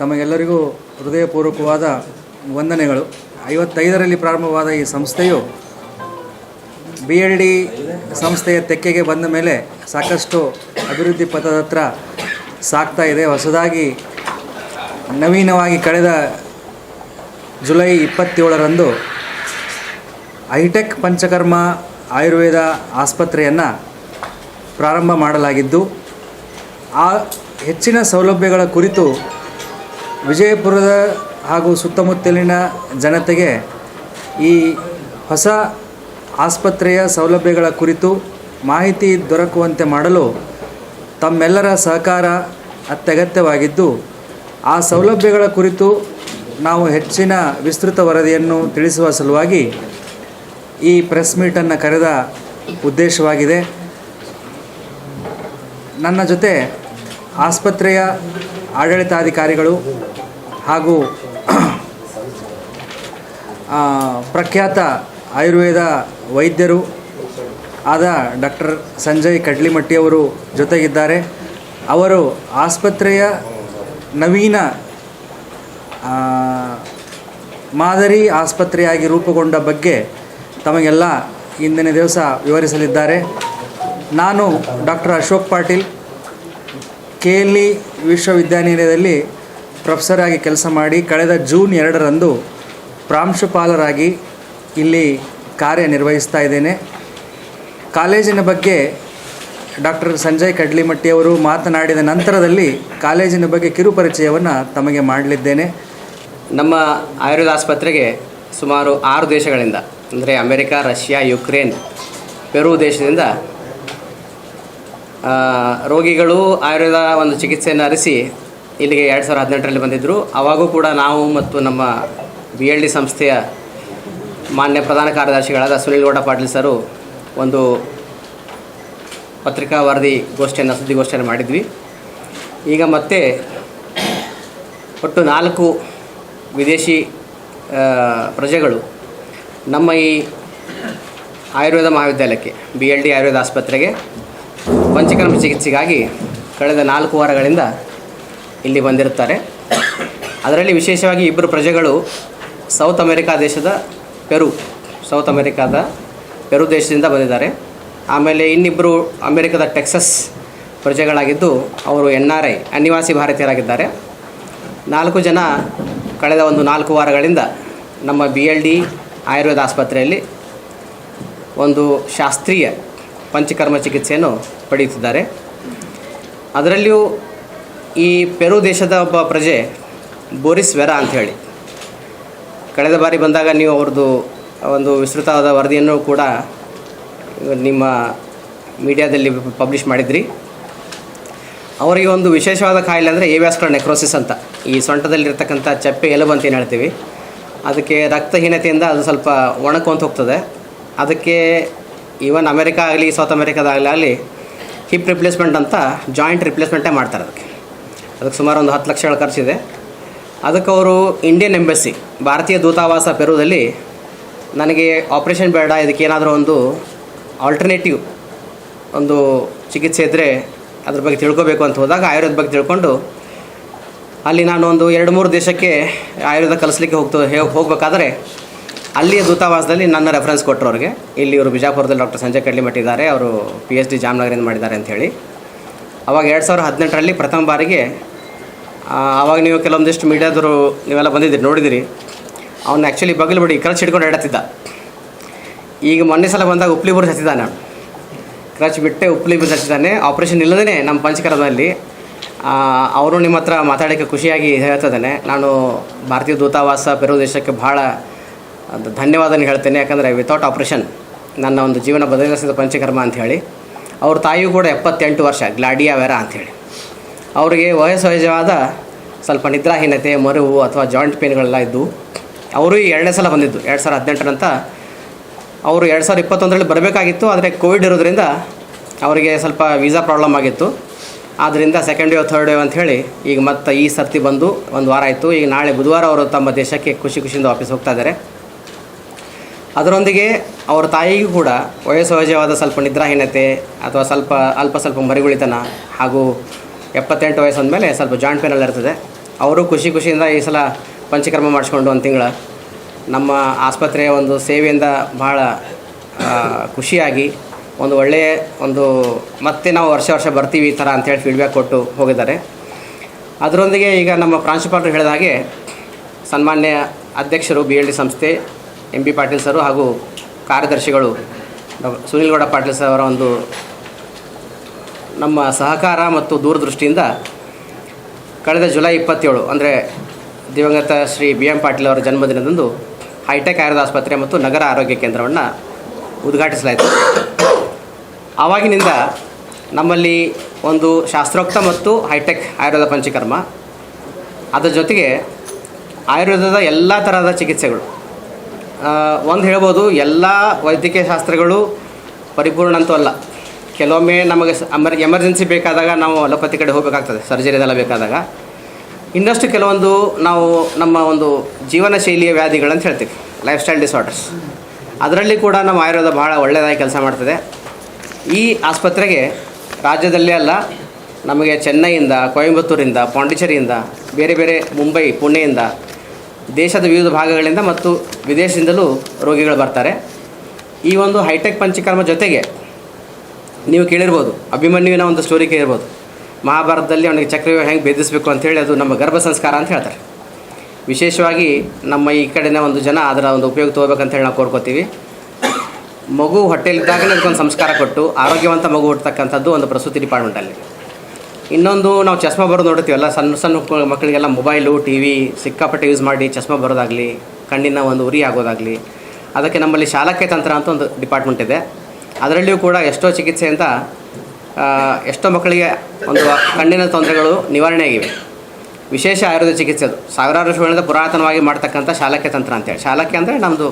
ತಮಗೆಲ್ಲರಿಗೂ ಹೃದಯಪೂರ್ವಕವಾದ ವಂದನೆಗಳು. ಐವತ್ತೈದರಲ್ಲಿ ಪ್ರಾರಂಭವಾದ ಈ ಸಂಸ್ಥೆಯು ಬಿ ಎಲ್ ಡಿ ಸಂಸ್ಥೆಯ ತೆಕ್ಕೆಗೆ ಬಂದ ಮೇಲೆ ಸಾಕಷ್ಟು ಅಭಿವೃದ್ಧಿ ಪಥದ ಹತ್ರ ಸಾಗ್ತಾ ಇದೆ. ಹೊಸದಾಗಿ ನವೀನವಾಗಿ ಕಳೆದ ಜುಲೈ ಇಪ್ಪತ್ತೇಳರಂದು ಹೈಟೆಕ್ ಪಂಚಕರ್ಮ ಆಯುರ್ವೇದ ಆಸ್ಪತ್ರೆಯನ್ನು ಪ್ರಾರಂಭ ಮಾಡಲಾಗಿದ್ದು, ಆ ಹೆಚ್ಚಿನ ಸೌಲಭ್ಯಗಳ ಕುರಿತು ವಿಜಯಪುರದ ಹಾಗೂ ಸುತ್ತಮುತ್ತಲಿನ ಜನತೆಗೆ ಈ ಹೊಸ ಆಸ್ಪತ್ರೆಯ ಸೌಲಭ್ಯಗಳ ಕುರಿತು ಮಾಹಿತಿ ದೊರಕುವಂತೆ ಮಾಡಲು ತಮ್ಮೆಲ್ಲರ ಸಹಕಾರ ಅತ್ಯಗತ್ಯವಾಗಿದ್ದು, ಆ ಸೌಲಭ್ಯಗಳ ಕುರಿತು ನಾವು ಹೆಚ್ಚಿನ ವಿಸ್ತೃತ ವರದಿಯನ್ನು ತಿಳಿಸುವ ಸಲುವಾಗಿ ಈ ಪ್ರೆಸ್ ಮೀಟನ್ನು ಕರೆದ ಉದ್ದೇಶವಾಗಿದೆ. ನನ್ನ ಜೊತೆ ಆಸ್ಪತ್ರೆಯ ಆಡಳಿತಾಧಿಕಾರಿಗಳು ಹಾಗೂ ಪ್ರಖ್ಯಾತ ಆಯುರ್ವೇದ ವೈದ್ಯರು ಆದ ಡಾಕ್ಟರ್ ಸಂಜಯ್ ಕಡ್ಲಿಮಟ್ಟಿಯವರು ಜೊತೆಗಿದ್ದಾರೆ. ಅವರು ಆಸ್ಪತ್ರೆಯ ನವೀನ ಮಾದರಿ ಆಸ್ಪತ್ರೆಯಾಗಿ ರೂಪುಗೊಂಡ ಬಗ್ಗೆ ತಮಗೆಲ್ಲ ಇಂದಿನ ದಿವಸ ವಿವರಿಸಲಿದ್ದಾರೆ. ನಾನು doctor Ashok Patil, K L E ವಿಶ್ವವಿದ್ಯಾನಿಲಯದಲ್ಲಿ ಪ್ರೊಫೆಸರ್ ಆಗಿ ಕೆಲಸ ಮಾಡಿ ಕಳೆದ ಜೂನ್ ಎರಡರಂದು ಪ್ರಾಂಶುಪಾಲರಾಗಿ ಇಲ್ಲಿ ಕಾರ್ಯನಿರ್ವಹಿಸ್ತಾ ಇದ್ದೇನೆ. ಕಾಲೇಜಿನ ಬಗ್ಗೆ ಡಾಕ್ಟರ್ ಸಂಜಯ್ ಕಡ್ಲಿಮಟ್ಟಿಯವರು ಮಾತನಾಡಿದ ನಂತರದಲ್ಲಿ ಕಾಲೇಜಿನ ಬಗ್ಗೆ ಕಿರುಪರಿಚಯವನ್ನು ತಮಗೆ ಮಾಡಲಿದ್ದೇನೆ. ನಮ್ಮ ಆಯುರ್ವೇದ ಆಸ್ಪತ್ರೆಗೆ ಸುಮಾರು ಆರು ದೇಶಗಳಿಂದ, ಅಂದರೆ ಅಮೆರಿಕ, ರಷ್ಯಾ, ಯುಕ್ರೇನ್, ಪೆರು ದೇಶದಿಂದ ರೋಗಿಗಳು ಆಯುರ್ವೇದ ಒಂದು ಚಿಕಿತ್ಸೆಯನ್ನು ಅರಿಸಿ ಇಲ್ಲಿಗೆ ಎರಡು ಸಾವಿರದ ಹದಿನೆಂಟರಲ್ಲಿ ಬಂದಿದ್ದರು ಆವಾಗೂ ಕೂಡ ನಾವು ಮತ್ತು ನಮ್ಮ ಬಿ ಎಲ್ ಡಿ ಸಂಸ್ಥೆಯ ಮಾನ್ಯ ಪ್ರಧಾನ ಕಾರ್ಯದರ್ಶಿಗಳಾದ ಸುನಿಲ್ ಗೌಡ ಪಾಟೀಲ್ ಸರು ಒಂದು ಪತ್ರಿಕಾ ವರದಿ ಗೋಷ್ಠಿಯನ್ನು ಸುದ್ದಿಗೋಷ್ಠಿಯನ್ನು ಮಾಡಿದ್ವಿ. ಈಗ ಮತ್ತೆ ಒಟ್ಟು ನಾಲ್ಕು ವಿದೇಶಿ ಪ್ರಜೆಗಳು ನಮ್ಮ ಈ ಆಯುರ್ವೇದ ಮಹಾವಿದ್ಯಾಲಯಕ್ಕೆ ಬಿ ಎಲ್ ಡಿ ಆಯುರ್ವೇದ ಆಸ್ಪತ್ರೆಗೆ ಪಂಚಕರ್ಮ ಚಿಕಿತ್ಸೆಗಾಗಿ ಕಳೆದ ನಾಲ್ಕು ವಾರಗಳಿಂದ ಇಲ್ಲಿ ಬಂದಿರುತ್ತಾರೆ. ಅದರಲ್ಲಿ ವಿಶೇಷವಾಗಿ ಇಬ್ಬರು ಪ್ರಜೆಗಳು ಸೌತ್ ಅಮೆರಿಕಾ ದೇಶದ ಪೆರು, ಸೌತ್ ಅಮೆರಿಕಾದ ಪೆರು ದೇಶದಿಂದ ಬಂದಿದ್ದಾರೆ. ಆಮೇಲೆ ಇನ್ನಿಬ್ಬರು ಅಮೆರಿಕದ ಟೆಕ್ಸಸ್ ಪ್ರಜೆಗಳಾಗಿದ್ದು ಅವರು ಎನ್ ಆರ್ ಐ, ಅನಿವಾಸಿ ಭಾರತೀಯರಾಗಿದ್ದಾರೆ. ನಾಲ್ಕು ಜನ ಕಳೆದ ಒಂದು ನಾಲ್ಕು ವಾರಗಳಿಂದ ನಮ್ಮ ಬಿ ಎಲ್ ಡಿ ಆಯುರ್ವೇದ ಆಸ್ಪತ್ರೆಯಲ್ಲಿ ಒಂದು ಶಾಸ್ತ್ರೀಯ ಪಂಚಕರ್ಮ ಚಿಕಿತ್ಸೆಯನ್ನು ಪಡೆಯುತ್ತಿದ್ದಾರೆ. ಅದರಲ್ಲಿಯೂ ಈ ಪೆರು ದೇಶದ ಒಬ್ಬ ಪ್ರಜೆ ಬೋರಿಸ್ ವೆರಾ ಅಂಥೇಳಿ ಕಳೆದ ಬಾರಿ ಬಂದಾಗ ನೀವು ಅವ್ರದ್ದು ಒಂದು ವಿಸ್ತೃತವಾದ ವರದಿಯನ್ನು ಕೂಡ ನಿಮ್ಮ ಮೀಡಿಯಾದಲ್ಲಿ ಪಬ್ಲಿಷ್ ಮಾಡಿದ್ರಿ. ಅವರಿಗೆ ಒಂದು ವಿಶೇಷವಾದ ಕಾಯಿಲೆ ಅಂದರೆ ಏವ್ಯಾಸ್ಕರ ನೆಕ್ರೋಸಿಸ್ ಅಂತ. ಈ ಸೊಂಟದಲ್ಲಿರ್ತಕ್ಕಂಥ ಚಪ್ಪೆ ಎಲುಬು ಅಂತ ಏನು ಹೇಳ್ತೀವಿ. ಅದಕ್ಕೆ ರಕ್ತಹೀನತೆಯಿಂದ ಅದು ಸ್ವಲ್ಪ ಒಣಕೊಂತ ಹೋಗ್ತದೆ. ಅದಕ್ಕೆ ಈವನ್ ಅಮೆರಿಕ ಆಗಲಿ ಸೌತ್ ಅಮೆರಿಕಾದಾಗಲಿ ಹಿಪ್ ರಿಪ್ಲೇಸ್ಮೆಂಟ್ ಅಂತ ಜಾಯಿಂಟ್ ರಿಪ್ಲೇಸ್ಮೆಂಟೇ ಮಾಡ್ತಾರೆ ಅದಕ್ಕೆ. ಅದಕ್ಕೆ ಸುಮಾರು ಒಂದು ಹತ್ತು ಲಕ್ಷಗಳ ಖರ್ಚಿದೆ. ಅದಕ್ಕೆ ಅವರು ಇಂಡಿಯನ್ ಎಂಬೆಸ್ಸಿ ಭಾರತೀಯ ದೂತಾವಾಸ ಪೆರುದಲ್ಲಿ ನನಗೆ ಆಪ್ರೇಷನ್ ಬೇಡ, ಇದಕ್ಕೆ ಏನಾದರೂ ಒಂದು ಆಲ್ಟರ್ನೇಟಿವ್ ಒಂದು ಚಿಕಿತ್ಸೆ ಇದ್ದರೆ ಅದ್ರ ಬಗ್ಗೆ ತಿಳ್ಕೋಬೇಕು ಅಂತ ಹೋದಾಗ ಆಯುರ್ವೇದ ಬಗ್ಗೆ ತಿಳ್ಕೊಂಡು ಅಲ್ಲಿ ನಾನು ಒಂದು ಎರಡು ಮೂರು ದೇಶಕ್ಕೆ ಆಯುರ್ವೇದ ಕಲಿಸ್ಲಿಕ್ಕೆ ಹೋಗ್ತ ಹೋಗಬೇಕಾದ್ರೆ ಅಲ್ಲಿಯ ದೂತಾವಾಸದಲ್ಲಿ ನನ್ನ ರೆಫರೆನ್ಸ್ ಕೊಟ್ಟರು ಅವ್ರಿಗೆ. ಇಲ್ಲಿ ಇವರು ಬಿಜಾಪುರದಲ್ಲಿ ಡಾಕ್ಟರ್ ಸಂಜಯ್ ಕಡ್ಲಿಮಠ ಇದ್ದಾರೆ, ಅವರು ಪಿ ಎಚ್ ಡಿ ಜಾಮ್ನಗರಿಂದ ಮಾಡಿದ್ದಾರೆ ಅಂತ ಹೇಳಿ. ಅವಾಗ ಎರಡು ಸಾವಿರದ ಹದಿನೆಂಟರಲ್ಲಿ ಪ್ರಥಮ ಬಾರಿಗೆ ಆವಾಗ ನೀವು ಕೆಲವೊಂದಿಷ್ಟು ಮೀಡಿಯಾದವರು ನೀವೆಲ್ಲ ಬಂದಿದ್ದೀರಿ ನೋಡಿದಿರಿ ಅವ್ನು ಆ್ಯಕ್ಚುಲಿ ಬಗಲು ಬಿಡಿ ಕ್ರಚ್ ಹಿಡ್ಕೊಂಡು ಎಡತ್ತಿದ್ದ ಈಗ ಮೊನ್ನೆ ಸಲ ಬಂದಾಗ ಉಪ್ಲಿ ಬುರ್ಸ್ ಹಚ್ಚಿದ್ದಾನೆ ಕ್ರಚ್ ಬಿಟ್ಟೆ ಉಪ್ಲಿ ಬುರ್ಸ್ ಹಚ್ಚಿದ್ದಾನೆ. ಆಪ್ರೇಷನ್ ಇಲ್ಲದೇ ನಮ್ಮ ಪಂಚಕರದಲ್ಲಿ ಅವರು ನಿಮ್ಮ ಹತ್ರ ಮಾತಾಡೋಕ್ಕೆ ಖುಷಿಯಾಗಿ ಹೇಳ್ತಿದ್ದಾನೆ ನಾನು ಭಾರತೀಯ ದೂತಾವಾಸ ಪೆರು ದೇಶಕ್ಕೆ ಭಾಳ ಅದು ಧನ್ಯವಾದನ ಹೇಳ್ತೇನೆ. ಯಾಕಂದರೆ ವಿತೌಟ್ ಆಪ್ರೇಷನ್ ನನ್ನ ಒಂದು ಜೀವನ ಬದಲಿಸಿದ ಪಂಚಕರ್ಮ ಅಂತ ಹೇಳಿ. ಅವ್ರ ತಾಯಿಯೂ ಕೂಡ ಎಪ್ಪತ್ತೆಂಟು ವರ್ಷ ಗ್ಲಾಡಿಯಾ ವೆರಾ ಅಂಥೇಳಿ ಅವರಿಗೆ ವಯಸ್ಸಹಜವಾದ ಸ್ವಲ್ಪ ನಿದ್ರಾಹೀನತೆ ಮರುವು ಅಥವಾ ಜಾಯಿಂಟ್ ಪೇನ್ಗಳೆಲ್ಲ ಇದ್ದು, ಅವರು ಎರಡನೇ ಸಲ ಬಂದಿದ್ದು, ಎರಡು ಸಾವಿರದ ಹದಿನೆಂಟರಂತ. ಅವರು ಎರಡು ಸಾವಿರದ ಇಪ್ಪತ್ತೊಂದರಲ್ಲಿ ಬರಬೇಕಾಗಿತ್ತು, ಆದರೆ ಕೋವಿಡ್ ಇರೋದ್ರಿಂದ ಅವರಿಗೆ ಸ್ವಲ್ಪ ವೀಸಾ ಪ್ರಾಬ್ಲಮ್ ಆಗಿತ್ತು. ಆದ್ದರಿಂದ ಸೆಕೆಂಡ್ ವೇವ್ ಥರ್ಡ್ ವೇವ್ ಅಂಥೇಳಿ ಈಗ ಮತ್ತೆ ಈ ಸರ್ತಿ ಬಂದು ಒಂದು ವಾರ ಆಯಿತು. ಈಗ ನಾಳೆ ಬುಧವಾರ ಅವರು ತಮ್ಮ ದೇಶಕ್ಕೆ ಖುಷಿ ಖುಷಿಯಿಂದ ವಾಪಸ್ ಹೋಗ್ತಾ ಇದ್ದಾರೆ. ಅದರೊಂದಿಗೆ ಅವರ ತಾಯಿಗೂ ಕೂಡ ವಯಸ್ಸಹಜವಾದ ಸ್ವಲ್ಪ ನಿದ್ರಾಹೀನತೆ ಅಥವಾ ಸ್ವಲ್ಪ ಅಲ್ಪ ಸ್ವಲ್ಪ ಮರಿಗುಳಿತನ ಹಾಗೂ ಎಪ್ಪತ್ತೆಂಟು ವಯಸ್ಸು ಮೇಲೆ ಸ್ವಲ್ಪ ಜಾಯಿಂಟ್ ಪೇನಲ್ಲಿ ಇರ್ತದೆ. ಅವರು ಖುಷಿ ಖುಷಿಯಿಂದ ಈ ಸಲ ಪಂಚಕರ್ಮ ಮಾಡಿಸ್ಕೊಂಡು ಒಂದು ತಿಂಗಳ. ನಮ್ಮ ಆಸ್ಪತ್ರೆಯ ಒಂದು ಸೇವೆಯಿಂದ ಭಾಳ ಖುಷಿಯಾಗಿ ಒಂದು ಒಳ್ಳೆಯ ಒಂದು ಮತ್ತೆ ನಾವು ವರ್ಷ ವರ್ಷ ಬರ್ತೀವಿ ಈ ಥರ ಅಂತೇಳಿ ಫೀಡ್ಬ್ಯಾಕ್ ಕೊಟ್ಟು ಹೋಗಿದ್ದಾರೆ. ಅದರೊಂದಿಗೆ ಈಗ ನಮ್ಮ ಪ್ರಾಂಶುಪಾಲರು ಹೇಳಿದ ಹಾಗೆ ಸನ್ಮಾನ್ಯ ಅಧ್ಯಕ್ಷರು ಬಿ ಎಲ್ ಡಿ ಸಂಸ್ಥೆ ಎಂ ಬಿ ಪಾಟೀಲ್ ಸರು ಹಾಗೂ ಕಾರ್ಯದರ್ಶಿಗಳು ಸುನೀಲ್ ಗೌಡ ಪಾಟೀಲ್ ಸರ್ ಅವರ ಒಂದು ನಮ್ಮ ಸಹಕಾರ ಮತ್ತು ದೂರದೃಷ್ಟಿಯಿಂದ ಕಳೆದ ಜುಲೈ ಇಪ್ಪತ್ತೇಳು, ಅಂದರೆ ದಿವಂಗತ ಶ್ರೀ ಬಿ ಎಂ ಪಾಟೀಲ್ ಅವರ ಜನ್ಮದಿನದಂದು ಹೈಟೆಕ್ ಆಯುರ್ವೇದ ಆಸ್ಪತ್ರೆ ಮತ್ತು ನಗರ ಆರೋಗ್ಯ ಕೇಂದ್ರವನ್ನು ಉದ್ಘಾಟಿಸಲಾಯಿತು. ಆವಾಗಿನಿಂದ ನಮ್ಮಲ್ಲಿ ಒಂದು ಶಾಸ್ತ್ರೋಕ್ತ ಮತ್ತು ಹೈಟೆಕ್ ಆಯುರ್ವೇದ ಪಂಚಕರ್ಮ. ಅದರ ಜೊತೆಗೆ ಆಯುರ್ವೇದದ ಎಲ್ಲ ಥರದ ಚಿಕಿತ್ಸೆಗಳು. ಒಂದು ಹೇಳ್ಬೋದು, ಎಲ್ಲ ವೈದ್ಯಕೀಯ ಶಾಸ್ತ್ರಗಳು ಪರಿಪೂರ್ಣ ಅಂತೂ ಅಲ್ಲ. ಕೆಲವೊಮ್ಮೆ ನಮಗೆ ಅಮರ್, ಎಮರ್ಜೆನ್ಸಿ ಬೇಕಾದಾಗ ನಾವು ಅಲೋಪತಿ ಕಡೆ ಹೋಗಬೇಕಾಗ್ತದೆ, ಸರ್ಜರಿ ಅದೆಲ್ಲ ಬೇಕಾದಾಗ. ಇನ್ನಷ್ಟು ಕೆಲವೊಂದು ನಾವು ನಮ್ಮ ಒಂದು ಜೀವನ ಶೈಲಿಯ ವ್ಯಾಧಿಗಳಂತ ಹೇಳ್ತೀವಿ ಲೈಫ್ ಸ್ಟೈಲ್ ಡಿಸಾರ್ಡರ್ಸ್ ಅದರಲ್ಲಿ ಕೂಡ ನಮ್ಮ ಆಯುರ್ವೇದ ಭಾಳ ಒಳ್ಳೆಯದಾಗಿ ಕೆಲಸ ಮಾಡ್ತದೆ. ಈ ಆಸ್ಪತ್ರೆಗೆ ರಾಜ್ಯದಲ್ಲೇ ಅಲ್ಲ, ನಮಗೆ ಚೆನ್ನೈಯಿಂದ, ಕೊಯಂಬತ್ತೂರಿಂದ, ಪಾಂಡಿಚೇರಿಯಿಂದ, ಬೇರೆ ಬೇರೆ ಮುಂಬೈ, ಪುಣೆಯಿಂದ, ದೇಶದ ವಿವಿಧ ಭಾಗಗಳಿಂದ ಮತ್ತು ವಿದೇಶದಿಂದಲೂ ರೋಗಿಗಳು ಬರ್ತಾರೆ. ಈ ಒಂದು ಹೈಟೆಕ್ ಪಂಚಕರ್ಮ ಜೊತೆಗೆ ನೀವು ಕೇಳಿರ್ಬೋದು, ಅಭಿಮನ್ಯುವಿನ ಒಂದು ಸ್ಟೋರಿ ಕೇಳಿರ್ಬೋದು. ಮಹಾಭಾರತದಲ್ಲಿ ಅವನಿಗೆ ಚಕ್ರವ್ಯೂಹ ಹೆಂಗೆ ಭೇದಿಸಬೇಕು ಅಂತೇಳಿ ಅದು ನಮ್ಮ ಗರ್ಭ ಸಂಸ್ಕಾರ ಅಂತ ಹೇಳ್ತಾರೆ. ವಿಶೇಷವಾಗಿ ನಮ್ಮ ಈ ಕಡೆನ ಒಂದು ಜನ ಅದರ ಒಂದು ಉಪಯೋಗ ತೊಗೋಬೇಕಂತ ಹೇಳಿ ನಾವು ಕೋರ್ಕೋತೀವಿ. ಮಗು ಹೊಟ್ಟೆಲಿದ್ದಾಗಲೇ ಅದಕ್ಕೊಂದು ಸಂಸ್ಕಾರ ಕೊಟ್ಟು, ಆರೋಗ್ಯವಂತ ಮಗು ಹುಟ್ಟತಕ್ಕಂಥದ್ದು ಒಂದು ಪ್ರಸೂತಿ ಡಿಪಾರ್ಟ್ಮೆಂಟಲ್ಲಿ ಇನ್ನೊಂದು ನಾವು ಚಸ್ಮಾ ಬರೋದು ನೋಡ್ತೀವಲ್ಲ ಸಣ್ಣ ಸಣ್ಣ ಮಕ್ಕಳಿಗೆಲ್ಲ ಮೊಬೈಲು ಟಿ ವಿ ಸಿಕ್ಕಾಪಟ್ಟೆ ಯೂಸ್ ಮಾಡಿ ಚಸ್ಮಾ ಬರೋದಾಗಲಿ, ಕಣ್ಣಿನ ಒಂದು ಉರಿ ಆಗೋದಾಗಲಿ, ಅದಕ್ಕೆ ನಮ್ಮಲ್ಲಿ ಶಾಲಕ್ಕೆ ತಂತ್ರ ಅಂತ ಒಂದು ಡಿಪಾರ್ಟ್ಮೆಂಟ್ ಇದೆ. ಅದರಲ್ಲಿಯೂ ಕೂಡ ಎಷ್ಟೋ ಚಿಕಿತ್ಸೆ ಅಂತ ಎಷ್ಟೋ ಮಕ್ಕಳಿಗೆ ಒಂದು ಕಣ್ಣಿನ ತೊಂದರೆಗಳು ನಿವಾರಣೆಯಾಗಿವೆ ವಿಶೇಷ ಆಯುರ್ವೇದ ಚಿಕಿತ್ಸೆ ಅದು. ಸಾವಿರಾರು ವರ್ಷಗಳಿಂದ ಪುರಾತನವಾಗಿ ಮಾಡ್ತಕ್ಕಂಥ ಶಾಲಕ್ಯ ತಂತ್ರ ಅಂತೇಳಿ ಶಾಲಕ್ಯ ಅಂದರೆ ನಮ್ಮದು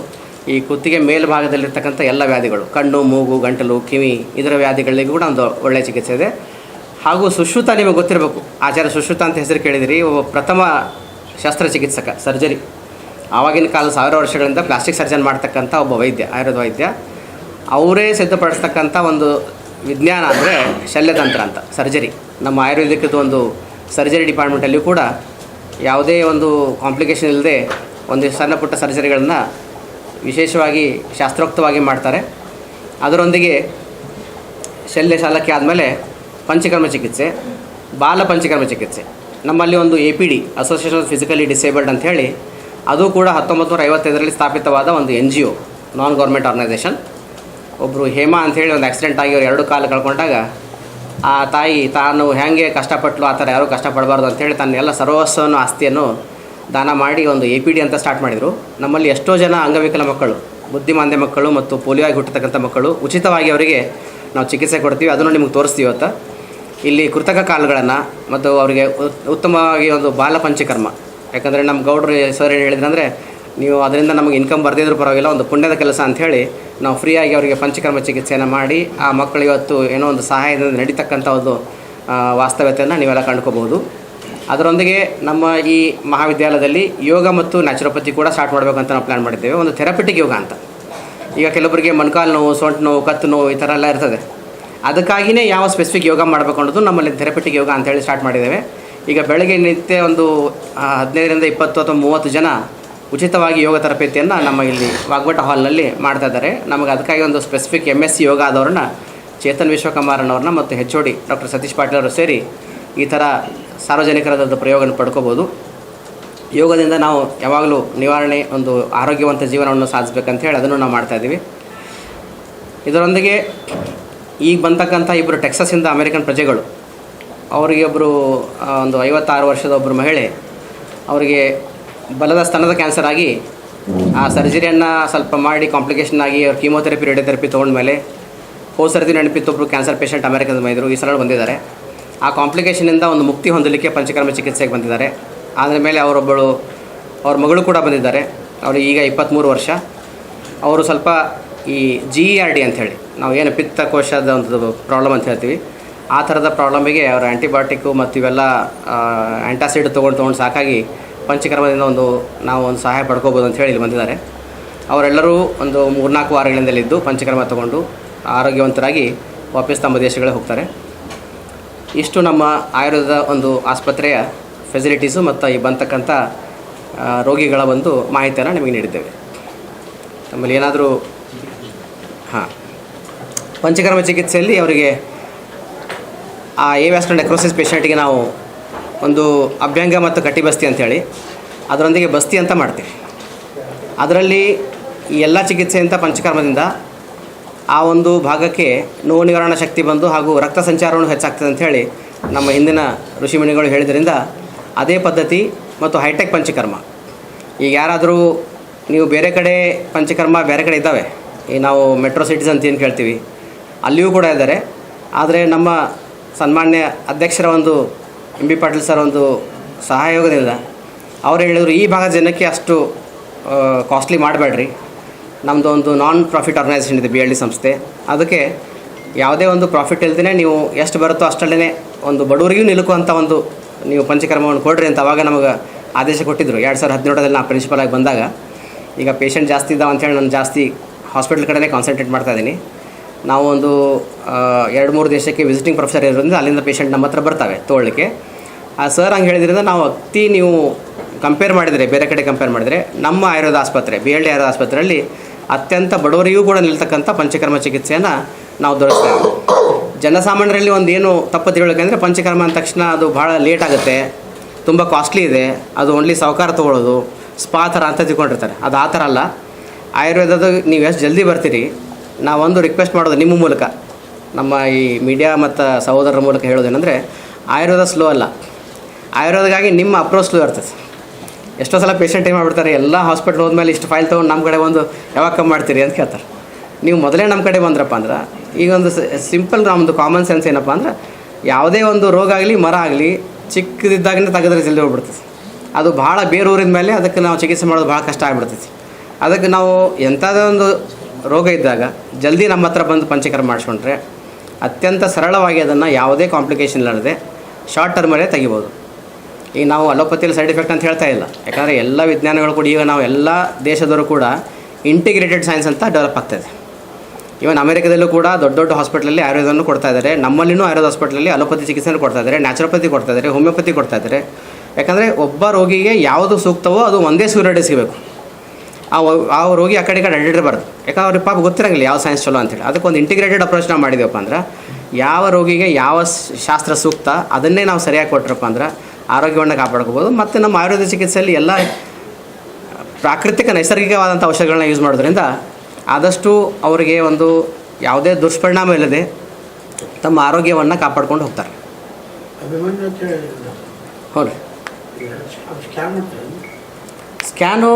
ಈ ಕುತ್ತಿಗೆ ಮೇಲ್ಭಾಗದಲ್ಲಿರ್ತಕ್ಕಂಥ ಎಲ್ಲ ವ್ಯಾಧಿಗಳು. ಕಣ್ಣು, ಮೂಗು, ಗಂಟಲು, ಕಿವಿ, ಇದರ ವ್ಯಾಧಿಗಳಿಗೂ ಕೂಡ ಒಂದು ಒಳ್ಳೆಯ ಚಿಕಿತ್ಸೆ ಇದೆ. ಹಾಗೂ ಸುಶ್ರುತ ನಿಮಗೆ ಗೊತ್ತಿರಬೇಕು. ಆಚಾರ್ಯ ಸುಶ್ರುತ ಅಂತ ಹೆಸರು ಕೇಳಿದಿರಿ. ಒಬ್ಬ ಪ್ರಥಮ ಶಸ್ತ್ರಚಿಕಿತ್ಸಕ, ಸರ್ಜರಿ. ಆವಾಗಿನ ಕಾಲ ಸಾವಿರ ವರ್ಷಗಳಿಂದ ಪ್ಲಾಸ್ಟಿಕ್ ಸರ್ಜನ್ ಮಾಡ್ತಕ್ಕಂಥ ಒಬ್ಬ ವೈದ್ಯ, ಆಯುರ್ವೇದ ವೈದ್ಯ. ಅವರೇ ಸಿದ್ಧಪಡಿಸ್ತಕ್ಕಂಥ ಒಂದು ವಿಜ್ಞಾನ ಅಂದರೆ ಶಲ್ಯತಂತ್ರ ಅಂತ, ಸರ್ಜರಿ. ನಮ್ಮ ಆಯುರ್ವೇದಿಕದ ಒಂದು ಸರ್ಜರಿ ಡಿಪಾರ್ಟ್ಮೆಂಟಲ್ಲಿ ಕೂಡ ಯಾವುದೇ ಒಂದು ಕಾಂಪ್ಲಿಕೇಶನ್ ಇಲ್ಲದೆ ಒಂದು ಸಣ್ಣ ಪುಟ್ಟ ಸರ್ಜರಿಗಳನ್ನು ವಿಶೇಷವಾಗಿ ಶಾಸ್ತ್ರೋಕ್ತವಾಗಿ ಮಾಡ್ತಾರೆ. ಅದರೊಂದಿಗೆ ಶಲ್ಯ ಶಾಲಕ್ಕೆ ಆದಮೇಲೆ ಪಂಚಕರ್ಮ ಚಿಕಿತ್ಸೆ, ಬಾಲ ಪಂಚಕರ್ಮ ಚಿಕಿತ್ಸೆ. ನಮ್ಮಲ್ಲಿ ಒಂದು A P D association of physically disabled ಅಂತ ಹೇಳಿ, ಅದು ಕೂಡ ಹತ್ತೊಂಬತ್ತು ನೂರ ಐವತ್ತೈದರಲ್ಲಿ ಸ್ಥಾಪಿತವಾದ ಒಂದು N G O non government organisation ಒಬ್ಬರು ಹೇಮಾ ಅಂಥೇಳಿ ಒಂದು ಆಕ್ಸಿಡೆಂಟ್ ಆಗಿ ಅವ್ರು ಎರಡು ಕಾಲು ಕಳ್ಕೊಂಡಾಗ, ಆ ತಾಯಿ ತಾನು ಹೇಗೆ ಕಷ್ಟಪಟ್ಟಲು ಆ ಥರ ಯಾರೂ ಕಷ್ಟಪಡಬಾರ್ದು ಅಂಥೇಳಿ ತನ್ನ ಎಲ್ಲ ಸರ್ವಸ್ವವನ್ನು ಆಸ್ತಿಯನ್ನು ದಾನ ಮಾಡಿ ಒಂದು ಎ ಪಿ ಡಿ ಅಂತ ಸ್ಟಾರ್ಟ್ ಮಾಡಿದರು. ನಮ್ಮಲ್ಲಿ ಎಷ್ಟೋ ಜನ ಅಂಗವಿಕಲ ಮಕ್ಕಳು, ಬುದ್ಧಿಮಾಂದ್ಯ ಮಕ್ಕಳು ಮತ್ತು ಪೋಲಿಯೋ ಹುಟ್ಟತಕ್ಕಂಥ ಮಕ್ಕಳು, ಉಚಿತವಾಗಿ ಅವರಿಗೆ ನಾವು ಚಿಕಿತ್ಸೆ ಕೊಡ್ತೀವಿ, ಅದನ್ನು ನಿಮಗೆ ತೋರಿಸ್ತೀವಿ ಇವತ್ತು. ಇಲ್ಲಿ ಕೃತಕ ಕಾಲುಗಳನ್ನು ಮತ್ತು ಅವರಿಗೆ ಉತ್- ಉತ್ತಮವಾಗಿ ಒಂದು ಬಾಲ ಪಂಚಕರ್ಮ ಯಾಕಂದರೆ ನಮ್ಮ ಗೌಡ್ರು ಸರ್ ಏನು ಹೇಳಿದ್ರಂದರೆ ನೀವು ಅದರಿಂದ ನಮಗೆ ಇನ್ಕಮ್ ಬರ್ದಿದ್ರು ಪರವಾಗಿಲ್ಲ, ಒಂದು ಪುಣ್ಯದ ಕೆಲಸ ಅಂಥೇಳಿ ನಾವು ಫ್ರೀಯಾಗಿ ಅವರಿಗೆ ಪಂಚಕರ್ಮ ಚಿಕಿತ್ಸೆಯನ್ನು ಮಾಡಿ, ಆ ಮಕ್ಕಳು ಇವತ್ತು ಏನೋ ಒಂದು ಸಹಾಯದಿಂದ ನಡೀತಕ್ಕಂಥ ಒಂದು ವಾಸ್ತವ್ಯತೆಯನ್ನು ನೀವೆಲ್ಲ ಕಂಡ್ಕೋಬೋದು ಅದರೊಂದಿಗೆ ನಮ್ಮ ಈ ಮಹಾವಿದ್ಯಾಲಯದಲ್ಲಿ ಯೋಗ ಮತ್ತು ನ್ಯಾಚುರೋಪತಿ ಕೂಡ ಸ್ಟಾರ್ಟ್ ಮಾಡಬೇಕು ಅಂತ ನಾವು ಪ್ಲ್ಯಾನ್ ಮಾಡಿದ್ದೇವೆ. ಒಂದು ಥೆರಪಿಟಿಕ್ ಯೋಗ ಅಂತ. ಈಗ ಕೆಲವರಿಗೆ ಮೊಣಕಾಲು ನೋವು, ಸೊಂಟು ನೋವು, ಕತ್ತು ನೋವು ಈ ಥರ ಎಲ್ಲ ಇರ್ತದೆ. ಅದಕ್ಕಾಗಿಯೇ ಯಾವ ಸ್ಪೆಸಿಫಿಕ್ ಯೋಗ ಮಾಡಬೇಕು ಅನ್ನೋದು ನಮ್ಮಲ್ಲಿ ಥೆರಪಿಟಿಕ್ ಯೋಗ ಅಂತೇಳಿ ಸ್ಟಾರ್ಟ್ ಮಾಡಿದ್ದೇವೆ. ಈಗ ಬೆಳಗ್ಗೆ ನಿತ್ಯ ಒಂದು ಹದಿನೈದರಿಂದ ಇಪ್ಪತ್ತು ಅಥವಾ ಮೂವತ್ತು ಜನ ಉಚಿತವಾಗಿ ಯೋಗ ತರಬೇತಿಯನ್ನು ನಮ್ಮ ಇಲ್ಲಿ ವಾಗ್ಭಟ ಹಾಲ್ನಲ್ಲಿ ಮಾಡ್ತಾ ಇದ್ದಾರೆ. ನಮಗೆ ಅದಕ್ಕಾಗಿ ಒಂದು specific M S C yoga ಆದವ್ರನ್ನ, Chetan ವಿಶ್ವಕುಮಾರನವ್ರನ್ನ ಮತ್ತು H O D doctor Satish Patil ಅವರು ಸೇರಿ ಈ ಥರ ಸಾರ್ವಜನಿಕರದ ಪ್ರಯೋಗವನ್ನು ಪಡ್ಕೋಬೋದು. ಯೋಗದಿಂದ ನಾವು ಯಾವಾಗಲೂ ನಿವಾರಣೆ, ಒಂದು ಆರೋಗ್ಯವಂತ ಜೀವನವನ್ನು ಸಾಧಿಸ್ಬೇಕಂತ ಹೇಳಿ ಅದನ್ನು ನಾವು ಮಾಡ್ತಾಯಿದ್ದೀವಿ ಇದರೊಂದಿಗೆ ಈಗ ಬಂತಕ್ಕಂಥ ಇಬ್ಬರು ಟೆಕ್ಸಸಿಂದ ಅಮೆರಿಕನ್ ಪ್ರಜೆಗಳು, ಅವರಿಗೆ ಒಬ್ಬರು ಒಂದು ಐವತ್ತಾರು ವರ್ಷದ ಒಬ್ಬರು ಮಹಿಳೆ, ಅವರಿಗೆ ಬಲದ ಸ್ತನದ ಕ್ಯಾನ್ಸರ್ ಆಗಿ ಆ ಸರ್ಜರಿಯನ್ನು ಸ್ವಲ್ಪ ಮಾಡಿ ಕಾಂಪ್ಲಿಕೇಶನ್ ಆಗಿ ಅವ್ರು ಕೀಮೋಥೆರಪಿ ರೇಡಿಯೋಥೆರಪಿ ತೊಗೊಂಡ್ಮೇಲೆ ಹೋದ ಸರ್ತಿ ನೆನಪಿತ್ತು ಒಬ್ಬರು ಕ್ಯಾನ್ಸರ್ ಪೇಷಂಟ್ ಅಮೆರಿಕದ ಮೈದರು, ಈ ಸಲ ಬಂದಿದ್ದಾರೆ. ಆ ಕಾಂಪ್ಲಿಕೇಶನಿಂದ ಒಂದು ಮುಕ್ತಿ ಹೊಂದಲಿಕ್ಕೆ ಪಂಚಕರ್ಮ ಚಿಕಿತ್ಸೆಗೆ ಬಂದಿದ್ದಾರೆ. ಆದ್ರ ಮೇಲೆ ಅವರೊಬ್ಬಳು, ಅವ್ರ ಮಗಳು ಕೂಡ ಬಂದಿದ್ದಾರೆ. ಅವರು ಈಗ ಇಪ್ಪತ್ತ್ಮೂರು ವರ್ಷ. ಅವರು ಸ್ವಲ್ಪ ಈ ಜಿ ಇ ಆರ್ ಡಿ ಅಂಥೇಳಿ ನಾವು ಏನು ಪಿತ್ತಕೋಶದ ಒಂದು ಪ್ರಾಬ್ಲಮ್ ಅಂತ ಹೇಳ್ತೀವಿ, ಆ ಥರದ ಪ್ರಾಬ್ಲಮಿಗೆ ಅವರು ಆ್ಯಂಟಿಬಯೋಟಿಕ್ಕು ಮತ್ತು ಇವೆಲ್ಲ ಆ್ಯಂಟಾಸಿಡ್ ತೊಗೊಂಡು ತೊಗೊಂಡು ಸಾಕಾಗಿ ಪಂಚಕರ್ಮದಿಂದ ಒಂದು ನಾವು ಒಂದು ಸಹಾಯ ಪಡ್ಕೋಬೋದು ಅಂತ ಹೇಳಿ ಇಲ್ಲಿ ಬಂದಿದ್ದಾರೆ. ಅವರೆಲ್ಲರೂ ಒಂದು ಮೂರ್ನಾಲ್ಕು ವಾರಗಳಿಂದಲಿದ್ದು ಪಂಚಕರ್ಮ ತಗೊಂಡು ಆರೋಗ್ಯವಂತರಾಗಿ ವಾಪಸ್ ತಮ್ಮ ದೇಶಗಳಿಗೆ ಹೋಗ್ತಾರೆ. ಇಷ್ಟು ನಮ್ಮ ಆಯುರ್ವೇದ ಒಂದು ಆಸ್ಪತ್ರೆಯ ಫೆಸಿಲಿಟೀಸು ಮತ್ತು ಈ ಬಂತಕ್ಕಂಥ ರೋಗಿಗಳ ಒಂದು ಮಾಹಿತಿಯನ್ನು ನಿಮಗೆ ನೀಡಿದ್ದೇವೆ. ನಮ್ಮಲ್ಲಿ ಏನಾದರೂ, ಹಾಂ. ಪಂಚಕರ್ಮ ಚಿಕಿತ್ಸೆಯಲ್ಲಿ ಅವರಿಗೆ ಆ ಎ ವ್ಯಾಸ್ಕಲ್ ನೆಕ್ರೋಸಿಸ್ ಪೇಷಂಟಿಗೆ ನಾವು ಒಂದು ಅಭ್ಯಂಗ ಮತ್ತು ಕಟ್ಟಿ ಬಸ್ತಿ ಅಂಥೇಳಿ. ಅದರೊಂದಿಗೆ ಬಸ್ತಿ ಅಂತ ಮಾಡ್ತೀವಿ. ಅದರಲ್ಲಿ ಎಲ್ಲ ಚಿಕಿತ್ಸೆಯಂಥ ಪಂಚಕರ್ಮದಿಂದ ಆ ಒಂದು ಭಾಗಕ್ಕೆ ನೋವು ನಿವಾರಣಾ ಶಕ್ತಿ ಬಂದು ಹಾಗೂ ರಕ್ತ ಸಂಚಾರವನ್ನು ಹೆಚ್ಚಾಗ್ತದೆ ಅಂಥೇಳಿ ನಮ್ಮ ಹಿಂದಿನ ಋಷಿಮುನಿಗಳು ಹೇಳಿದ್ರಿಂದ ಅದೇ ಪದ್ಧತಿ ಮತ್ತು ಹೈಟೆಕ್ ಪಂಚಕರ್ಮ. ಈಗ ಯಾರಾದರೂ ನೀವು ಬೇರೆ ಕಡೆ ಪಂಚಕರ್ಮ ಬೇರೆ ಕಡೆ ಇದ್ದಾವೆ, ಈ ನಾವು ಮೆಟ್ರೋ ಸಿಟೀಸ್ ಅಂತ ಏನು ಕೇಳ್ತೀವಿ, ಅಲ್ಲಿಯೂ ಕೂಡ ಇದ್ದಾರೆ. ಆದರೆ ನಮ್ಮ ಸನ್ಮಾನ್ಯ ಅಧ್ಯಕ್ಷರ ಒಂದು ಎಂ ಬಿ ಪಾಟೀಲ್ ಸರ್ ಒಂದು ಸಹಯೋಗದಿಂದ ಅವ್ರು ಹೇಳಿದರು, ಈ ಭಾಗದ ಜನಕ್ಕೆ ಅಷ್ಟು ಕಾಸ್ಟ್ಲಿ ಮಾಡಬೇಡ್ರಿ. ನಮ್ಮದು ಒಂದು ನಾನ್ ಪ್ರಾಫಿಟ್ ಆರ್ಗನೈಸೇಷನ್ ಇದೆ ಬಿ ಎಲ್ ಡಿ ಸಂಸ್ಥೆ. ಅದಕ್ಕೆ ಯಾವುದೇ ಒಂದು ಪ್ರಾಫಿಟ್ ಇಲ್ದೇ ನೀವು ಎಷ್ಟು ಬರುತ್ತೋ ಅಷ್ಟರಲ್ಲೇ ಒಂದು ಬಡವರಿಗೂ ನಿಲುಕುವಂಥ ಒಂದು ನೀವು ಪಂಚಕರ್ಮವನ್ನು ಕೊಡ್ರಿ ಅಂತ ಅವಾಗ ನಮಗೆ ಆದೇಶ ಕೊಟ್ಟಿದ್ದರು ಎರಡು ಸಾವಿರದ ಹದಿನೇಳರಲ್ಲಿ ನಾನು ಪ್ರಿನ್ಸಿಪಲ್ ಆಗಿ ಬಂದಾಗ, ಈಗ ಪೇಷಂಟ್ ಜಾಸ್ತಿ ಇದ್ದಾವೆ ಅಂತೇಳಿ ನಾನು ಜಾಸ್ತಿ ಹಾಸ್ಪಿಟ್ಲ್ ಕಡೆನೇ ಕಾನ್ಸಂಟ್ರೇಟ್ ಮಾಡ್ತಾ ಇದ್ದೀನಿ. ನಾವು ಒಂದು ಆ, ಎರಡು ಮೂರು ದೇಶಕ್ಕೆ ವಿಸಿಟಿಂಗ್ ಪ್ರೊಫೆಸರ್ ಇರೋದ್ರಿಂದ ಅಲ್ಲಿಂದ ಪೇಷಂಟ್ ನಮ್ಮ ಹತ್ರ ಬರ್ತವೆ ತೊಗೊಳ್ಳಿಕ್ಕೆ ಆ ಸರ್ ಹಂಗೆ ಹೇಳಿದ್ರಿಂದ ನಾವು ಅತಿ ನೀವು ಕಂಪೇರ್ ಮಾಡಿದರೆ ಬೇರೆ ಕಡೆ ಕಂಪೇರ್ ಮಾಡಿದರೆ ನಮ್ಮ ಆಯುರ್ವೇದ ಆಸ್ಪತ್ರೆ ಬಿ ಎಲ್ ಡಿ ಆಸ್ಪತ್ರೆಯಲ್ಲಿ ಅತ್ಯಂತ ಬಡವರಿಗೂ ಕೂಡ ನಿಲ್ತಕ್ಕಂಥ ಪಂಚಕರ್ಮ ಚಿಕಿತ್ಸೆಯನ್ನು ನಾವು ದೊರಕಿಸ್ತೇವೆ ಜನಸಾಮಾನ್ಯರಲ್ಲಿ ಒಂದು ಏನು ತಪ್ಪು ಅಂದರೆ ಪಂಚಕರ್ಮ ಅಂದ ತಕ್ಷಣ ಅದು ಭಾಳ ಲೇಟ್ ಆಗುತ್ತೆ ತುಂಬ ಕಾಸ್ಟ್ಲಿ ಇದೆ ಅದು ಓನ್ಲಿ ಸಾವುಕಾರ ತೊಗೊಳ್ಳೋದು ಸ್ಪಾ ಥರ ಅಂತ ತಿಳ್ಕೊಂಡಿರ್ತಾರೆ. ಅದು ಆ ಥರ ಅಲ್ಲ. ಆಯುರ್ವೇದದ ನೀವು ಎಷ್ಟು ಜಲ್ದಿ ಬರ್ತೀರಿ ನಾವೊಂದು ರಿಕ್ವೆಸ್ಟ್ ಮಾಡೋದು ನಿಮ್ಮ ಮೂಲಕ. ನಮ್ಮ ಈ ಮೀಡಿಯಾ ಮತ್ತು ಸಹೋದರರ ಮೂಲಕ ಹೇಳೋದೇನೆಂದರೆ, ಆಯುರ್ವೇದ ಸ್ಲೋ ಅಲ್ಲ. ಆಯುರ್ವೇದಗಾಗಿ ನಿಮ್ಮ ಅಪ್ರೋಚ್ ಸ್ಲೋ ಇರ್ತದೆ. ಎಷ್ಟೋ ಸಲ ಪೇಷಂಟ್ ಏನು ಮಾಡ್ಬಿಡ್ತಾರೆ, ಎಲ್ಲ ಹಾಸ್ಪಿಟ್ಲ್ ಹೋದ್ಮೇಲೆ ಇಷ್ಟು ಫೈಲ್ ತೊಗೊಂಡು ನಮ್ಮ ಕಡೆ ಒಂದು ಯಾವಾಗ ಕಮ್ಮಿ ಮಾಡ್ತೀರಿ ಅಂತ ಕೇಳ್ತಾರೆ. ನೀವು ಮೊದಲೇ ನಮ್ಮ ಕಡೆ ಬಂದ್ರಪ್ಪ ಅಂದ್ರೆ, ಈಗ ಒಂದು ಸಿಂಪಲ್ ನಮ್ಮದು ಕಾಮನ್ ಸೆನ್ಸ್ ಏನಪ್ಪ ಅಂದ್ರೆ, ಯಾವುದೇ ಒಂದು ರೋಗ ಆಗಲಿ, ಮರ ಆಗಲಿ, ಚಿಕ್ಕದಿದ್ದಾಗಿಂದ ತೆಗೆದ್ರೆ ಜಲ್ದಿ ಹೋಗ್ಬಿಡ್ತದೆ. ಅದು ಭಾಳ ಬೇರೂರಿದ ಮೇಲೆ ಅದಕ್ಕೆ ನಾವು ಚಿಕಿತ್ಸೆ ಮಾಡೋದು ಭಾಳ ಕಷ್ಟ ಆಗಿಬಿಡ್ತೈತಿ ಅದಕ್ಕೆ ನಾವು ಎಂಥದೇ ಒಂದು ರೋಗ ಇದ್ದಾಗ ಜಲ್ದಿ ನಮ್ಮ ಹತ್ರ ಬಂದು ಪಂಚಕರ್ಮ ಮಾಡಿಸ್ಕೊಂಡ್ರೆ ಅತ್ಯಂತ ಸರಳವಾಗಿ ಅದನ್ನು ಯಾವುದೇ ಕಾಂಪ್ಲಿಕೇಶನ್ ಇಲ್ಲದೆ ಶಾರ್ಟ್ ಟರ್ಮಲ್ಲೇ ತೆಗಿಬೋದು. ಈಗ ನಾವು ಅಲೋಪತಿಯಲ್ಲಿ ಸೈಡ್ ಎಫೆಕ್ಟ್ ಅಂತ ಹೇಳ್ತಾ ಇಲ್ಲ. ಯಾಕಂದರೆ ಎಲ್ಲ ವಿಜ್ಞಾನಗಳು ಕೂಡ ಈಗ ನಾವು ಎಲ್ಲ ದೇಶದವರು ಕೂಡ ಇಂಟಿಗ್ರೇಟೆಡ್ ಸೈನ್ಸ್ ಅಂತ ಡೆವಲಪ್ ಆಗ್ತದೆ ಇವನ್ ಅಮೆರಿಕದಲ್ಲೂ ಕೂಡ ದೊಡ್ಡ ದೊಡ್ಡ ಹಾಸ್ಪಿಟ್ಲಲ್ಲಿ ಆಯುರ್ವೇದವನ್ನು ಕೊಡ್ತಾ ಇದ್ದಾರೆ ನಮ್ಮಲ್ಲಿನೂ ಆಯುರ್ವೇದ ಹಾಸ್ಪಿಟ್ಲಲ್ಲಿ ಅಲೋಪತಿ ಚಿಕಿತ್ಸೆಯನ್ನು ಕೊಡ್ತಾ ಇದ್ದಾರೆ ನ್ಯಾಚುರೋಪತಿ ಕೊಡ್ತಾ ಇದ್ದಾರೆ ಹೋಮಿಯೋಪತಿ ಕೊಡ್ತಾ ಇದ್ದಾರೆ ಯಾಕಂದರೆ ಒಬ್ಬ ರೋಗಿಗೆ ಯಾವುದು ಸೂಕ್ತವೋ ಅದು ಒಂದೇ ಸೂರ್ಯಡೆ ಸಿಗಬೇಕು. ಆ ಆ ರೋಗಿ ಆ ಕಡೆ ಈ ಕಡೆ ಅಡ್ಡಿಡಬಾರ್ದು ಯಾಕಂದ್ರೆ ಅವ್ರಿಗೆ ಪಾಪ ಗೊತ್ತಿರಂಗಿಲ್ಲ ಯಾವ ಸೈನ್ಸ್ ಚಲೋ ಅಂತೇಳಿ ಅದಕ್ಕೆ ಒಂದು ಇಂಟಿಗ್ರೇಟೆಡ್ ಅಪ್ರೋಚ್ ನಾವು ಮಾಡಿದೆವಪ್ಪ ಅಂದ್ರೆ ಯಾವ ರೋಗಿಗೆ ಯಾವ ಶಾಸ್ತ್ರ ಸೂಕ್ತ ಅದನ್ನೇ ನಾವು ಸರಿಯಾಗಿ ಕೊಟ್ಟರಪ್ಪ ಅಂದ್ರೆ ಆರೋಗ್ಯವನ್ನು ಕಾಪಾಡ್ಕೋಬೋದು. ಮತ್ತು ನಮ್ಮ ಆಯುರ್ವೇದ ಚಿಕಿತ್ಸೆಯಲ್ಲಿ ಎಲ್ಲ ಪ್ರಾಕೃತಿಕ ನೈಸರ್ಗಿಕವಾದಂಥ ಔಷಧಗಳನ್ನ ಯೂಸ್ ಮಾಡೋದ್ರಿಂದ ಆದಷ್ಟು ಅವರಿಗೆ ಒಂದು ಯಾವುದೇ ದುಷ್ಪರಿಣಾಮ ಇಲ್ಲದೆ ತಮ್ಮ ಆರೋಗ್ಯವನ್ನು ಕಾಪಾಡ್ಕೊಂಡು ಹೋಗ್ತಾರೆ. ಹೌದು. ಹ್ಞೂ ರೀ ಸ್ಕ್ಯಾನ್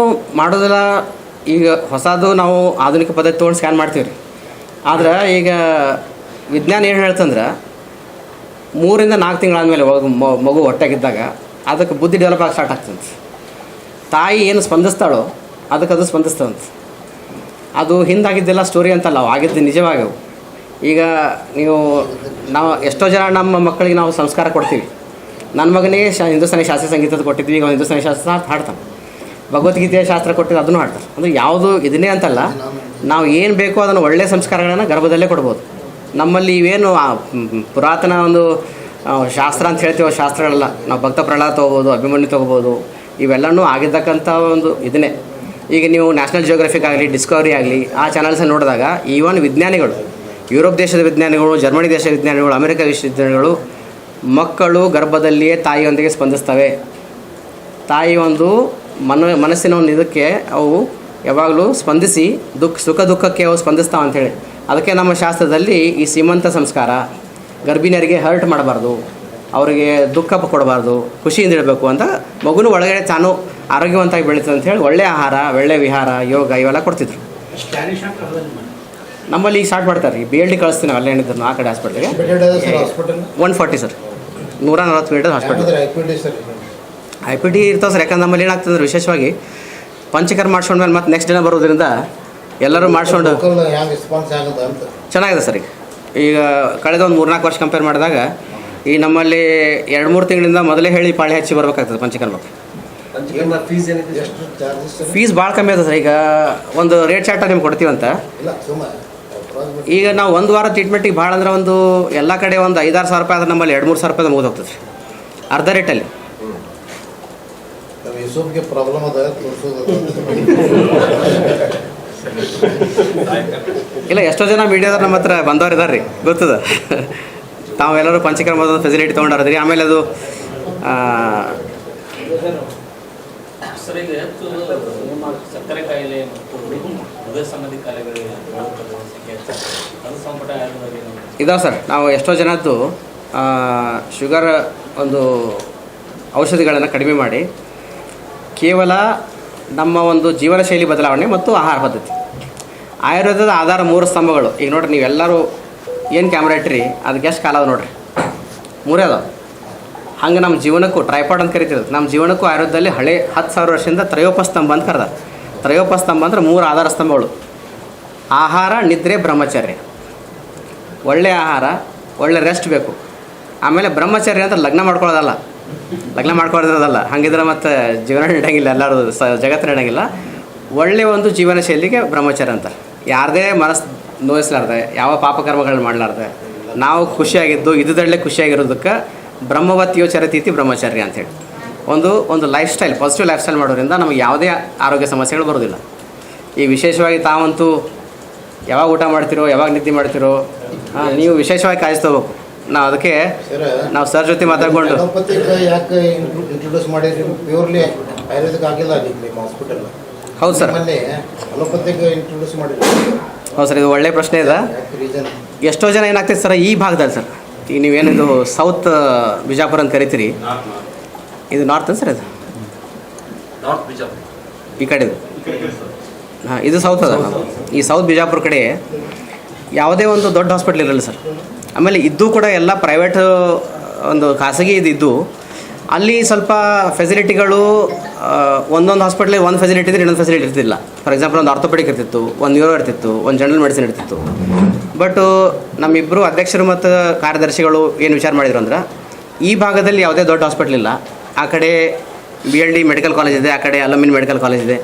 ಮಾಡೋದಿಲ್ಲ ಈಗ ಹೊಸದು ನಾವು ಆಧುನಿಕ ಪದ್ಧತಿ ತೊಗೊಂಡು ಸ್ಕ್ಯಾನ್ ಮಾಡ್ತೀವಿ ರೀ ಆದ್ರೆ ಈಗ ವಿಜ್ಞಾನ ಏನು ಹೇಳ್ತಂದ್ರೆ ಮೂರಿಂದ ನಾಲ್ಕು ತಿಂಗಳಾದಮೇಲೆ ಮಗು ಹೊಟ್ಟೆಗಿದ್ದಾಗ ಅದಕ್ಕೆ ಬುದ್ಧಿ ಡೆವಲಪ್ ಆಗಿ ಸ್ಟಾರ್ಟ್ ಆಗ್ತಂತೆ. ತಾಯಿ ಏನು ಸ್ಪಂದಿಸ್ತಾಳೋ ಅದಕ್ಕೆ ಅದು ಸ್ಪಂದಿಸ್ತಂತೆ. ಅದು ಹಿಂದಾಗಿದ್ದೆಲ್ಲ ಸ್ಟೋರಿ ಅಂತಲ್ಲ ಆಗಿದ್ದು ನಿಜವಾಗವು ಈಗ ನೀವು ನಾವು ಎಷ್ಟೋ ಜನ ನಮ್ಮ ಮಕ್ಕಳಿಗೆ ನಾವು ಸಂಸ್ಕಾರ ಕೊಡ್ತೀವಿ. ನನ್ನ ಮಗನಿಗೆ ಶಾ, ಹಿಂದೂಸ್ತಾನಿ ಶಾಸ್ತ್ರೀಯ ಸಂಗೀತದ ಕೊಟ್ಟಿದ್ವಿ, ಈಗ ಹಿಂದೂಸ್ತಾನಿ ಶಾಸ್ತ್ರ ಹಾಡ್ತಾನೆ. ಭಗವದ್ಗೀತೆಯ ಶಾಸ್ತ್ರ ಕೊಟ್ಟಿದ್ದು ಅದನ್ನು ಹಾಡ್ತಾರೆ. ಅಂದರೆ ಯಾವುದು ಇದನ್ನೇ ಅಂತಲ್ಲ, ನಾವು ಏನು ಬೇಕೋ ಅದನ್ನು ಒಳ್ಳೆಯ ಸಂಸ್ಕಾರಗಳನ್ನು ಗರ್ಭದಲ್ಲೇ ಕೊಡ್ಬೋದು. ನಮ್ಮಲ್ಲಿ ಇವೇನು ಪುರಾತನ ಒಂದು ಶಾಸ್ತ್ರ ಅಂತ ಹೇಳ್ತೀವೋ ಶಾಸ್ತ್ರಗಳಲ್ಲ. ನಾವು ಭಕ್ತ ಪ್ರಹ್ಲಾದ ತೊಗೋಬೋದು, ಅಭಿಮನ್ಯು ತೊಗೋಬೋದು, ಇವೆಲ್ಲನೂ ಆಗಿದ್ದಕ್ಕಂಥ ಒಂದು ಇದನ್ನೇ. ಈಗ ನೀವು ನ್ಯಾಷನಲ್ ಜಿಯೋಗ್ರಫಿಕ್ ಆಗಲಿ, ಡಿಸ್ಕವರಿ ಆಗಲಿ, ಆ ಚಾನಲ್ಸನ್ನು ನೋಡಿದಾಗ ಈವನ್ ವಿಜ್ಞಾನಿಗಳು, ಯುರೋಪ್ ದೇಶದ ವಿಜ್ಞಾನಿಗಳು, ಜರ್ಮನಿ ದೇಶದ ವಿಜ್ಞಾನಿಗಳು, ಅಮೆರಿಕ ವಿಶ್ವವಿದ್ಯಾನಿಗಳು, ಮಕ್ಕಳು ಗರ್ಭದಲ್ಲಿಯೇ ತಾಯಿಯೊಂದಿಗೆ ಸ್ಪಂದಿಸ್ತವೆ. ತಾಯಿ ಒಂದು ಮನ ಮನಸ್ಸಿನ ಒಂದು ಇದಕ್ಕೆ ಅವು ಯಾವಾಗಲೂ ಸ್ಪಂದಿಸಿ ದುಃಖ ಸುಖ ದುಃಖಕ್ಕೆ ಅವು ಸ್ಪಂದಿಸ್ತಾವೆ ಅಂಥೇಳಿ ಅದಕ್ಕೆ ನಮ್ಮ ಶಾಸ್ತ್ರದಲ್ಲಿ ಈ ಸೀಮಂತ ಸಂಸ್ಕಾರ ಗರ್ಭಿಣಿಯರಿಗೆ ಹರ್ಟ್ ಮಾಡಬಾರ್ದು ಅವರಿಗೆ ದುಃಖ ಕೊಡಬಾರ್ದು ಖುಷಿಯಿಂದ ಇಡಬೇಕು ಅಂತ ಮಗುನು ಒಳಗಡೆ ತಾನು ಆರೋಗ್ಯವಂತಾಗಿ ಬೆಳೀತದೆ ಅಂತ ಹೇಳಿ ಒಳ್ಳೆಯ ಆಹಾರ ಒಳ್ಳೆಯ ವಿಹಾರ ಯೋಗ ಇವೆಲ್ಲ ಕೊಡ್ತಿದ್ರು. ನಮ್ಮಲ್ಲಿ ಈಗ ಸ್ಟಾರ್ಟ್ ಮಾಡ್ತಾರೆ ರೀ. ಬಿ ಎಲ್ ಡಿ ಕಳಿಸ್ತೀನಿ ನಾವು ಅಲ್ಲೇ ಏನಿದ್ರು ಆ ಕಡೆ ಹಾಸ್ಪಿಟ್ಲಿಗೆ ಒನ್ ಫಾರ್ಟಿ ಸರ್. ನೂರ ನಲ್ವತ್ತು metre hospital I P T ಇರ್ತಾವೆ ಸರ್ ಯಾಕಂದ್ರೆ ನಮ್ಮಲ್ಲಿ ಏನಾಗ್ತದೆ ಅಂದ್ರೆ ವಿಶೇಷವಾಗಿ ಪಂಚಕರ್ಮ ಮಾಡ್ಸ್ಕೊಂಡ್ಮೇಲೆ ಮತ್ತೆ ನೆಕ್ಸ್ಟ್ ದಿನ ಬರೋದ್ರಿಂದ ಎಲ್ಲರೂ ಮಾಡಿಸ್ಕೊಂಡು ಚೆನ್ನಾಗಿದೆ ಸರ್ ಈಗ. ಈಗ ಕಳೆದ ಒಂದು ಮೂರ್ನಾಲ್ಕು ವರ್ಷ ಕಂಪೇರ್ ಮಾಡಿದಾಗ ಈ ನಮ್ಮಲ್ಲಿ ಎರಡು ಮೂರು ತಿಂಗಳಿಂದ ಮೊದಲೇ ಹೇಳಿ ಪಾಳಿ ಹಚ್ಚಿ ಬರಬೇಕಾಗ್ತದೆ ಪಂಚಕರ್ಮಕ್ಕೆ ಫೀಸ್ ಏನಿದೆ ಎಷ್ಟು ಚಾರ್ಜಸ್ ಫೀಸ್ ಭಾಳ ಕಮ್ಮಿ ಅದ ಸರ್ ಈಗ ಒಂದು ರೇಟ್ ಚಾರ್ಟ ನಿಮ್ಗೆ ಕೊಡ್ತೀವಂತ. ಈಗ ನಾವು ಒಂದು ವಾರ ಟ್ರೀಟ್ಮೆಂಟಿಗೆ ಭಾಳ ಅಂದ್ರೆ ಒಂದು ಎಲ್ಲ ಕಡೆ ಒಂದು ಐದಾರು ಸಾವಿರ ರೂಪಾಯಿ ಆದ್ರೆ ನಮ್ಮಲ್ಲಿ ಎರಡು ಮೂರು ಸಾವಿರ ರೂಪಾಯಿ ಮುಗಿದು ಹೋಗ್ತದೆ ರೀ ಅರ್ಧ ರೇಟಲ್ಲಿ ಯೂಸುಫ್ಗೆ ಪ್ರಾಬ್ಲಮ್ ಅದ ತೋರಿಸೋದು ಇಲ್ಲ ಎಷ್ಟೋ ಜನ ಮೀಡಿಯಾದವ್ರು ನಮ್ಮ ಹತ್ರ ಬಂದವ್ರು ಇದಾರೆ ರೀ ಗೊತ್ತದ? ತಾವೆಲ್ಲರೂ ಪಂಚಕರ್ಮದ ಫೆಸಿಲಿಟಿ ತೊಗೊಂಡಾರದ್ರಿ ಆಮೇಲೆ ಅದು ಸಕ್ಕರೆ ಕಾಯಿಲೆ ಹೃದಯ ಸಂಬಂಧಿ? ಇದಾವೆ ಸರ್ ನಾವು ಎಷ್ಟೋ ಜನದ್ದು ಶುಗರ್ ಒಂದು ಔಷಧಿಗಳನ್ನು ಕಡಿಮೆ ಮಾಡಿ ಕೇವಲ ನಮ್ಮ ಒಂದು ಜೀವನ ಶೈಲಿ ಬದಲಾವಣೆ ಮತ್ತು ಆಹಾರ ಪದ್ಧತಿ. ಆಯುರ್ವೇದದ ಆಧಾರ ಮೂರು ಸ್ತಂಭಗಳು. ಈಗ ನೋಡ್ರಿ, ನೀವೆಲ್ಲರೂ ಏನು ಕ್ಯಾಮ್ರಾ ಇಟ್ಟಿರಿ? ಅದಕ್ಕೆ ಎಷ್ಟು ಕಾಲ ಅದ ನೋಡ್ರಿ. ಮೂರೇ ಅದಾವ. ಹಂಗೆ ನಮ್ಮ ಜೀವನಕ್ಕೂ ಟ್ರೈಪಾಡ್ ಅಂತ ಕರಿತೀವಿ ನಮ್ಮ ಜೀವನಕ್ಕೂ ಆಯುರ್ವೇದದಲ್ಲಿ ಹಳೆ ಹತ್ತು ಸಾವಿರ ವರ್ಷದಿಂದ ತ್ರಯೋಪಸ್ತಂಭ ಅಂತ ಕರೆದ. ತ್ರಯೋಪಸ್ತಂಭ ಅಂದರೆ ಅಂದ್ರೆ ಮೂರು ಆಧಾರ ಸ್ತಂಭಗಳು. ಆಹಾರ, ನಿದ್ರೆ, ಬ್ರಹ್ಮಚರ್ಯ. ಒಳ್ಳೆಯ ಆಹಾರ, ಒಳ್ಳೆ ರೆಸ್ಟ್ ಬೇಕು. ಆಮೇಲೆ ಬ್ರಹ್ಮಚರ್ಯ ಅಂತ ಲಗ್ನ ಮಾಡ್ಕೊಳ್ಳೋದಲ್ಲ. ಲಗ್ನ ಮಾಡ್ಕೊಳ್ದಿರೋದಲ್ಲ ಹಂಗಿದ್ರೆ ಮತ್ತು ಜೀವನ ನಡೆಯಂಗಿಲ್ಲ, ಎಲ್ಲರೂ ಸ, ಜಗತ್ತು ನಡೆಯಂಗಿಲ್ಲ. ಒಳ್ಳೆಯ ಒಂದು ಜೀವನ ಶೈಲಿಗೆ ಬ್ರಹ್ಮಚರ್ಯ ಅಂತ. ಯಾರದೇ ಮನಸ್ಸು ನೋಯಿಸ್ಲಾರ್ದೆ, ಯಾವ ಪಾಪಕರ್ಮಗಳನ್ನ ಮಾಡಲಾರ್ದೆ, ನಾವು ಖುಷಿಯಾಗಿದ್ದು ಇದ್ದದಲ್ಲೇ ಖುಷಿಯಾಗಿರೋದಕ್ಕೆ ಬ್ರಹ್ಮವತಿಯೋ ಚರತೀತಿ ಬ್ರಹ್ಮಚರ್ಯ ಅಂತೇಳಿ ಒಂದು ಒಂದು life style positive life style ಮಾಡೋದ್ರಿಂದ ನಮಗೆ ಯಾವುದೇ ಆರೋಗ್ಯ ಸಮಸ್ಯೆಗಳು ಬರೋದಿಲ್ಲ. ಈ ವಿಶೇಷವಾಗಿ ತಾವಂತೂ ಯಾವಾಗ ಊಟ ಮಾಡ್ತಿರೋ, ಯಾವಾಗ ನಿದ್ದೆ ಮಾಡ್ತಿರೋ ನೀವು ವಿಶೇಷವಾಗಿ ಕಾಯಿಸ್ಕೋಬೇಕು ನಾವು ಅದಕ್ಕೆ ಸರ್ ನಾವು ಸರ್ ಜೊತೆ ಮಾತಾಡ್ಕೊಂಡು ಅಲೋಪತಿಕ್ ಯಾಕೆ ಇಂಟ್ರೊಡ್ಯೂಸ್ ಮಾಡಿದ್ರಿ? ಪ್ಯೂರ್ಲಿ ಆಯುರ್ವೇದಿಕ್ ಆಗಿಲ್ಲ ಅಲ್ಲಿ ನಿಮ್ಮ ಹಾಸ್ಪಿಟಲ್ ಹೌದು ಸರ್. ಇಂಟ್ರೊಡ್ಯೂಸ್ ಮಾಡಿದ್ರಿ. ಹೌದು ಸರ್ ಇದು ಒಳ್ಳೆ ಪ್ರಶ್ನೆ ಇದೆ. ಎಷ್ಟೋ ಜನ ಏನಾಗ್ತೈತೆ ಸರ್ ಈ ಭಾಗದಲ್ಲಿ ಸರ್? ಈಗ ನೀವೇನಿದು ಸೌತ್ ಬಿಜಾಪುರ ಅಂತ ಕರಿತೀರಿ? ಇದು ನಾರ್ತ್ ಸರ್ ಇದು? ನಾರ್ತ್ ಬಿಜಾಪುರ. ಈ ಕಡೆದು ಹಾಂ ಇದು ಸೌತ್ ಅದ. ಈ ಸೌತ್ ಬಿಜಾಪುರ ಕಡೆ ಯಾವುದೇ ಒಂದು ದೊಡ್ಡ ಹಾಸ್ಪಿಟ್ಲ್ ಇರಲ್ಲ ಸರ್. ಆಮೇಲೆ ಇದ್ದು ಕೂಡ ಎಲ್ಲ ಪ್ರೈವೇಟ್ ಒಂದು ಖಾಸಗಿ ಇದ್ದು ಅಲ್ಲಿ ಸ್ವಲ್ಪ ಫೆಸಿಲಿಟಿಗಳು ಒಂದೊಂದು ಹಾಸ್ಪಿಟ್ಲಿಗೆ ಒಂದು ಫೆಸಿಲಿಟಿ ಇದ್ರೆ ಇನ್ನೊಂದು ಫೆಸಿಲಿಟಿ ಇರ್ತಿಲ್ಲ ಫಾರ್ ಎಕ್ಸಾಂಪಲ್ ಒಂದು ಆರ್ಥೋಪೆಡಿಕ್ ಇರ್ತಿತ್ತು, ಒಂದು ನ್ಯೂರೋ ಇರ್ತಿತ್ತು, ಒಂದು ಜನರಲ್ ಮೆಡಿಸಿನ್ ಇರ್ತಿತ್ತು. ಬಟ್ ನಮ್ಮಿಬ್ಬರು ಅಧ್ಯಕ್ಷರು ಮತ್ತು ಕಾರ್ಯದರ್ಶಿಗಳು ಏನು ವಿಚಾರ ಮಾಡಿದ್ರು ಅಂದ್ರೆ, ಈ ಭಾಗದಲ್ಲಿ ಯಾವುದೇ ದೊಡ್ಡ ಹಾಸ್ಪಿಟ್ಲ್ ಇಲ್ಲ. ಆ ಕಡೆ B L D medical college ಇದೆ, ಆ ಕಡೆ ಅಲಮಿನ್ ಮೆಡಿಕಲ್ ಕಾಲೇಜ್ ಇದೆ.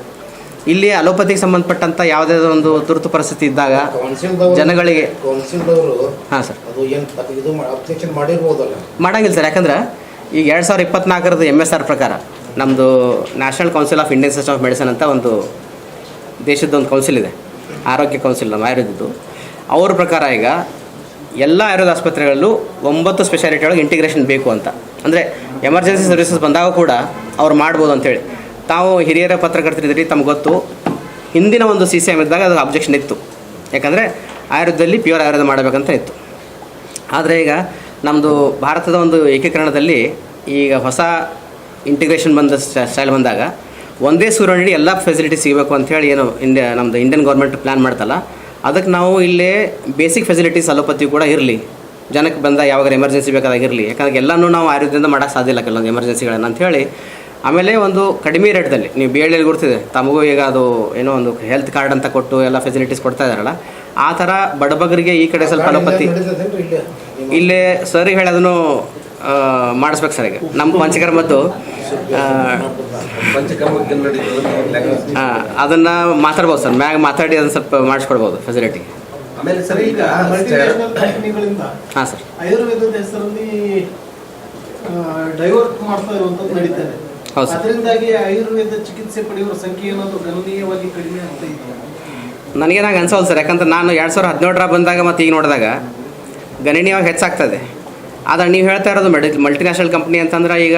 ಇಲ್ಲಿ ಅಲೋಪತಿಗೆ ಸಂಬಂಧಪಟ್ಟಂತ ಯಾವುದೇ ಒಂದು ತುರ್ತು ಪರಿಸ್ಥಿತಿ ಇದ್ದಾಗ ಜನಗಳಿಗೆ ಹಾಂ ಸರ್. ಮಾಡಂಗಿಲ್ಲ ಸರ್. ಯಾಕಂದ್ರೆ ಈಗ ಎರಡು ಸಾವಿರದ ಇಪ್ಪತ್ನಾಲ್ಕರದ್ದು ಎಂ ಎಸ್ ಆರ್ ಪ್ರಕಾರ ನಮ್ಮದು national council of Indian system of medicine ಅಂತ ಒಂದು ದೇಶದ ಒಂದು ಕೌನ್ಸಿಲ್ ಇದೆ. ಆರೋಗ್ಯ ಕೌನ್ಸಿಲ್ ನಮ್ಮ ಆಯುರ್ವೇದದ್ದು. ಅವ್ರ ಪ್ರಕಾರ ಈಗ ಎಲ್ಲ ಆಯುರ್ವೇದ ಆಸ್ಪತ್ರೆಗಳಲ್ಲೂ ಒಂಬತ್ತು ಸ್ಪೆಷಾಲಿಟಿ ಒಳಗೆ ಇಂಟಿಗ್ರೇಷನ್ ಬೇಕು ಅಂತ. ಅಂದರೆ ಎಮರ್ಜೆನ್ಸಿ ಸರ್ವಿಸಸ್ ಬಂದಾಗ ಕೂಡ ಅವ್ರು ಮಾಡ್ಬೋದು ಅಂತೇಳಿ ತಾವು ಹಿರಿಯರ ಪತ್ರಕರ್ತರಿದ್ದೀರಿ ತಮ್ಗೆ ಗೊತ್ತು. ಹಿಂದಿನ ಒಂದು ಸಿ ಸಿ ಎಂ ಇದ್ದಾಗ ಅದು ಅಬ್ಜೆಕ್ಷನ್ ಇತ್ತು. ಯಾಕಂದರೆ ಆಯುರ್ವೇದದಲ್ಲಿ ಪ್ಯೂರ್ ಆಯುರ್ವೇದ ಮಾಡಬೇಕಂತ ಇತ್ತು. ಆದರೆ ಈಗ ನಮ್ಮದು ಭಾರತದ ಒಂದು ಏಕೀಕರಣದಲ್ಲಿ ಈಗ ಹೊಸ ಇಂಟಿಗ್ರೇಷನ್ ಬಂದ ಸ್ಟೈಲ್ ಬಂದಾಗ ಒಂದೇ ಸೂರ್ಯನಡಿ ಎಲ್ಲ ಫೆಸಿಲಿಟಿ ಸಿಗಬೇಕು ಅಂಥೇಳಿ ಏನು ಇಂಡಿಯಾ ನಮ್ಮದು ಇಂಡಿಯನ್ ಗೌರ್ಮೆಂಟ್ ಪ್ಲ್ಯಾನ್ ಮಾಡ್ತಲ್ಲ. ಅದಕ್ಕೆ ನಾವು ಇಲ್ಲೇ ಬೇಸಿಕ್ ಫೆಸಿಲಿಟೀಸ್ ಅಲೋಪತಿ ಕೂಡ ಇರಲಿ. ಜನಕ್ಕೆ ಬಂದ ಯಾವಾಗ ಎಮರ್ಜೆನ್ಸಿ ಬೇಕಾದಾಗಿರಲಿ ಯಾಕಂದ್ರೆ ಎಲ್ಲನೂ ನಾವು ಆಯುರ್ವೇದದಿಂದ ಮಾಡೋಕ್ಕೆ ಸಾಧ್ಯ ಇಲ್ಲ ಕೆಲವೊಂದು ಎಮರ್ಜೆನ್ಸಿಗಳನ್ನು ಅಂಥೇಳಿ ಆಮೇಲೆ ಒಂದು ಕಡಿಮೆ ರೇಟ್ದಲ್ಲಿ ನೀವು ಬಿ ಎಲ್ಲಿ ಗುರ್ತಿದೆ ತಮಗೂ ಈಗ ಅದು ಏನೋ ಒಂದು ಹೆಲ್ತ್ ಕಾರ್ಡ್ ಅಂತ ಕೊಟ್ಟು ಎಲ್ಲ ಫೆಸಿಲಿಟೀಸ್ ಕೊಡ್ತಾ ಇದ್ದಾರಲ್ಲ ಆ ಥರ ಬಡಬಗರಿಗೆ ಈ ಕಡೆ ಸ್ವಲ್ಪ ಅನುಪತಿ ಇಲ್ಲೇ ಸರಿ ಹೇಳೋದನ್ನು ಮಾಡಿಸ್ಬೇಕು ಸರ್ ಈಗ. ನಮ್ಮ ಪಂಚಕರ್ಮದ್ದು ಮತ್ತು ಹಾಂ ಅದನ್ನು ಮಾತಾಡ್ಬೋದು ಸರ್ ಮ್ಯಾಗ ಮಾತಾಡಿ ಅದನ್ನ ಸ್ವಲ್ಪ ಮಾಡಿಸ್ಕೊಡ್ಬೋದು ಫೆಸಿಲಿಟಿ ಆಮೇಲೆ ಸರ್ ಈಗ ಮಲ್ಟಿನ್ಯಾಷನಲ್ ಕಂಪನಿಗಳಿಂದ ಹಾಂ ಸರ್ ಆಯುರ್ವೇದದ ಹೆಸರಲ್ಲಿ ಡೈವರ್ಟ್ ಮಾಡ್ತಾ ಇರುವಂತದ್ದು ನಡೀತಾರೆ ಸರ್. ಅದರಿಂದಾಗಿ ಆಯುರ್ವೇದ ಚಿಕಿತ್ಸೆ ಪಡೆಯುವ ಸಂಖ್ಯೆ ಏನಾದರೂ ಗಣನೀಯವಾಗಿ ಕಡಿಮೆ ಆಗ್ತಾ ಇದೆ ನನಗೇನಾಗ ಅನ್ಸೋಲ್ಲ ಸರ್ ಯಾಕಂದ್ರೆ ನಾನು ಎರಡು ಸಾವಿರದ ಹದಿನೇಳರ ಬಂದಾಗ ಮತ್ತು ಈಗ ನೋಡಿದಾಗ ಗಣನೀಯವಾಗಿ ಹೆಚ್ಚಾಗ್ತದೆ. ಆದರೆ ನೀವು ಹೇಳ್ತಾ ಇರೋದು ಮೆಡಿ ಮಲ್ಟಿನ್ಯಾಷನಲ್ ಕಂಪ್ನಿ ಅಂತಂದ್ರೆ ಈಗ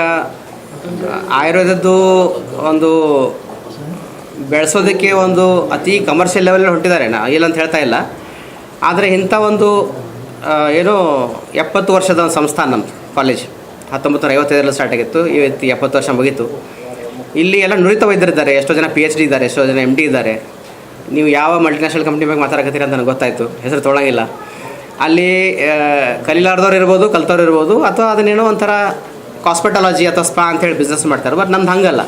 ಆಯುರ್ವೇದದ್ದು ಒಂದು ಬೆಳೆಸೋದಕ್ಕೆ ಒಂದು ಅತಿ ಕಮರ್ಷಿಯಲ್ ಲೆವೆಲಲ್ಲಿ ಹೊಂಟಿದ್ದಾರೆ ನಾ ಇಲ್ಲ ಅಂತ ಹೇಳ್ತಾ ಇಲ್ಲ. ಆದರೆ ಇಂಥ ಒಂದು ಏನು ಏನೋ ಎಪ್ಪತ್ತು ವರ್ಷದ ಒಂದು ಸಂಸ್ಥಾನ ನಮ್ಮದು ಕಾಲೇಜ್ ಹತ್ತೊಂಬತ್ತು ನೂರ ಐವತ್ತೈದರಲ್ಲಿ ಸ್ಟಾರ್ಟ್ ಆಗಿತ್ತು, ಇವತ್ತು ಎಪ್ಪತ್ತು ವರ್ಷ ಮುಗೀತು. ಇಲ್ಲಿ ಎಲ್ಲ ನುರಿತ ವೈದ್ಯರಿದ್ದಾರೆ, ಎಷ್ಟೋ ಜನ ಪಿ ಎಚ್ ಡಿ ಇದ್ದಾರೆ, ಎಷ್ಟೋ ಜನ ಎಂ ಡಿ ಇದ್ದಾರೆ. ನೀವು ಯಾವ ಮಲ್ಟಿನ್ಯಾಷನಲ್ ಕಂಪ್ನಿ ಬಗ್ಗೆ ಮಾತಾಡಕತ್ತೀರ ಅಂತ ನನಗೆ ಗೊತ್ತಾಯಿತು, ಹೆಸರು ತೊಗೊಳಂಗಿಲ್ಲ ಅಲ್ಲಿ ಕಲೀಲಾರ್ದವ್ರು ಇರ್ಬೋದು, ಕಲ್ತವ್ರು ಇರ್ಬೋದು, ಅಥವಾ ಅದನ್ನೇನೋ ಒಂಥರ ಕಾಸ್ಮೆಟಾಲಜಿ ಅಥವಾ ಸ್ಪಾ ಅಂತೇಳಿ ಬಿಸ್ನೆಸ್ ಮಾಡ್ತಾರೆ ಬಟ್ ನಮ್ದು ಹಂಗಲ್ಲ.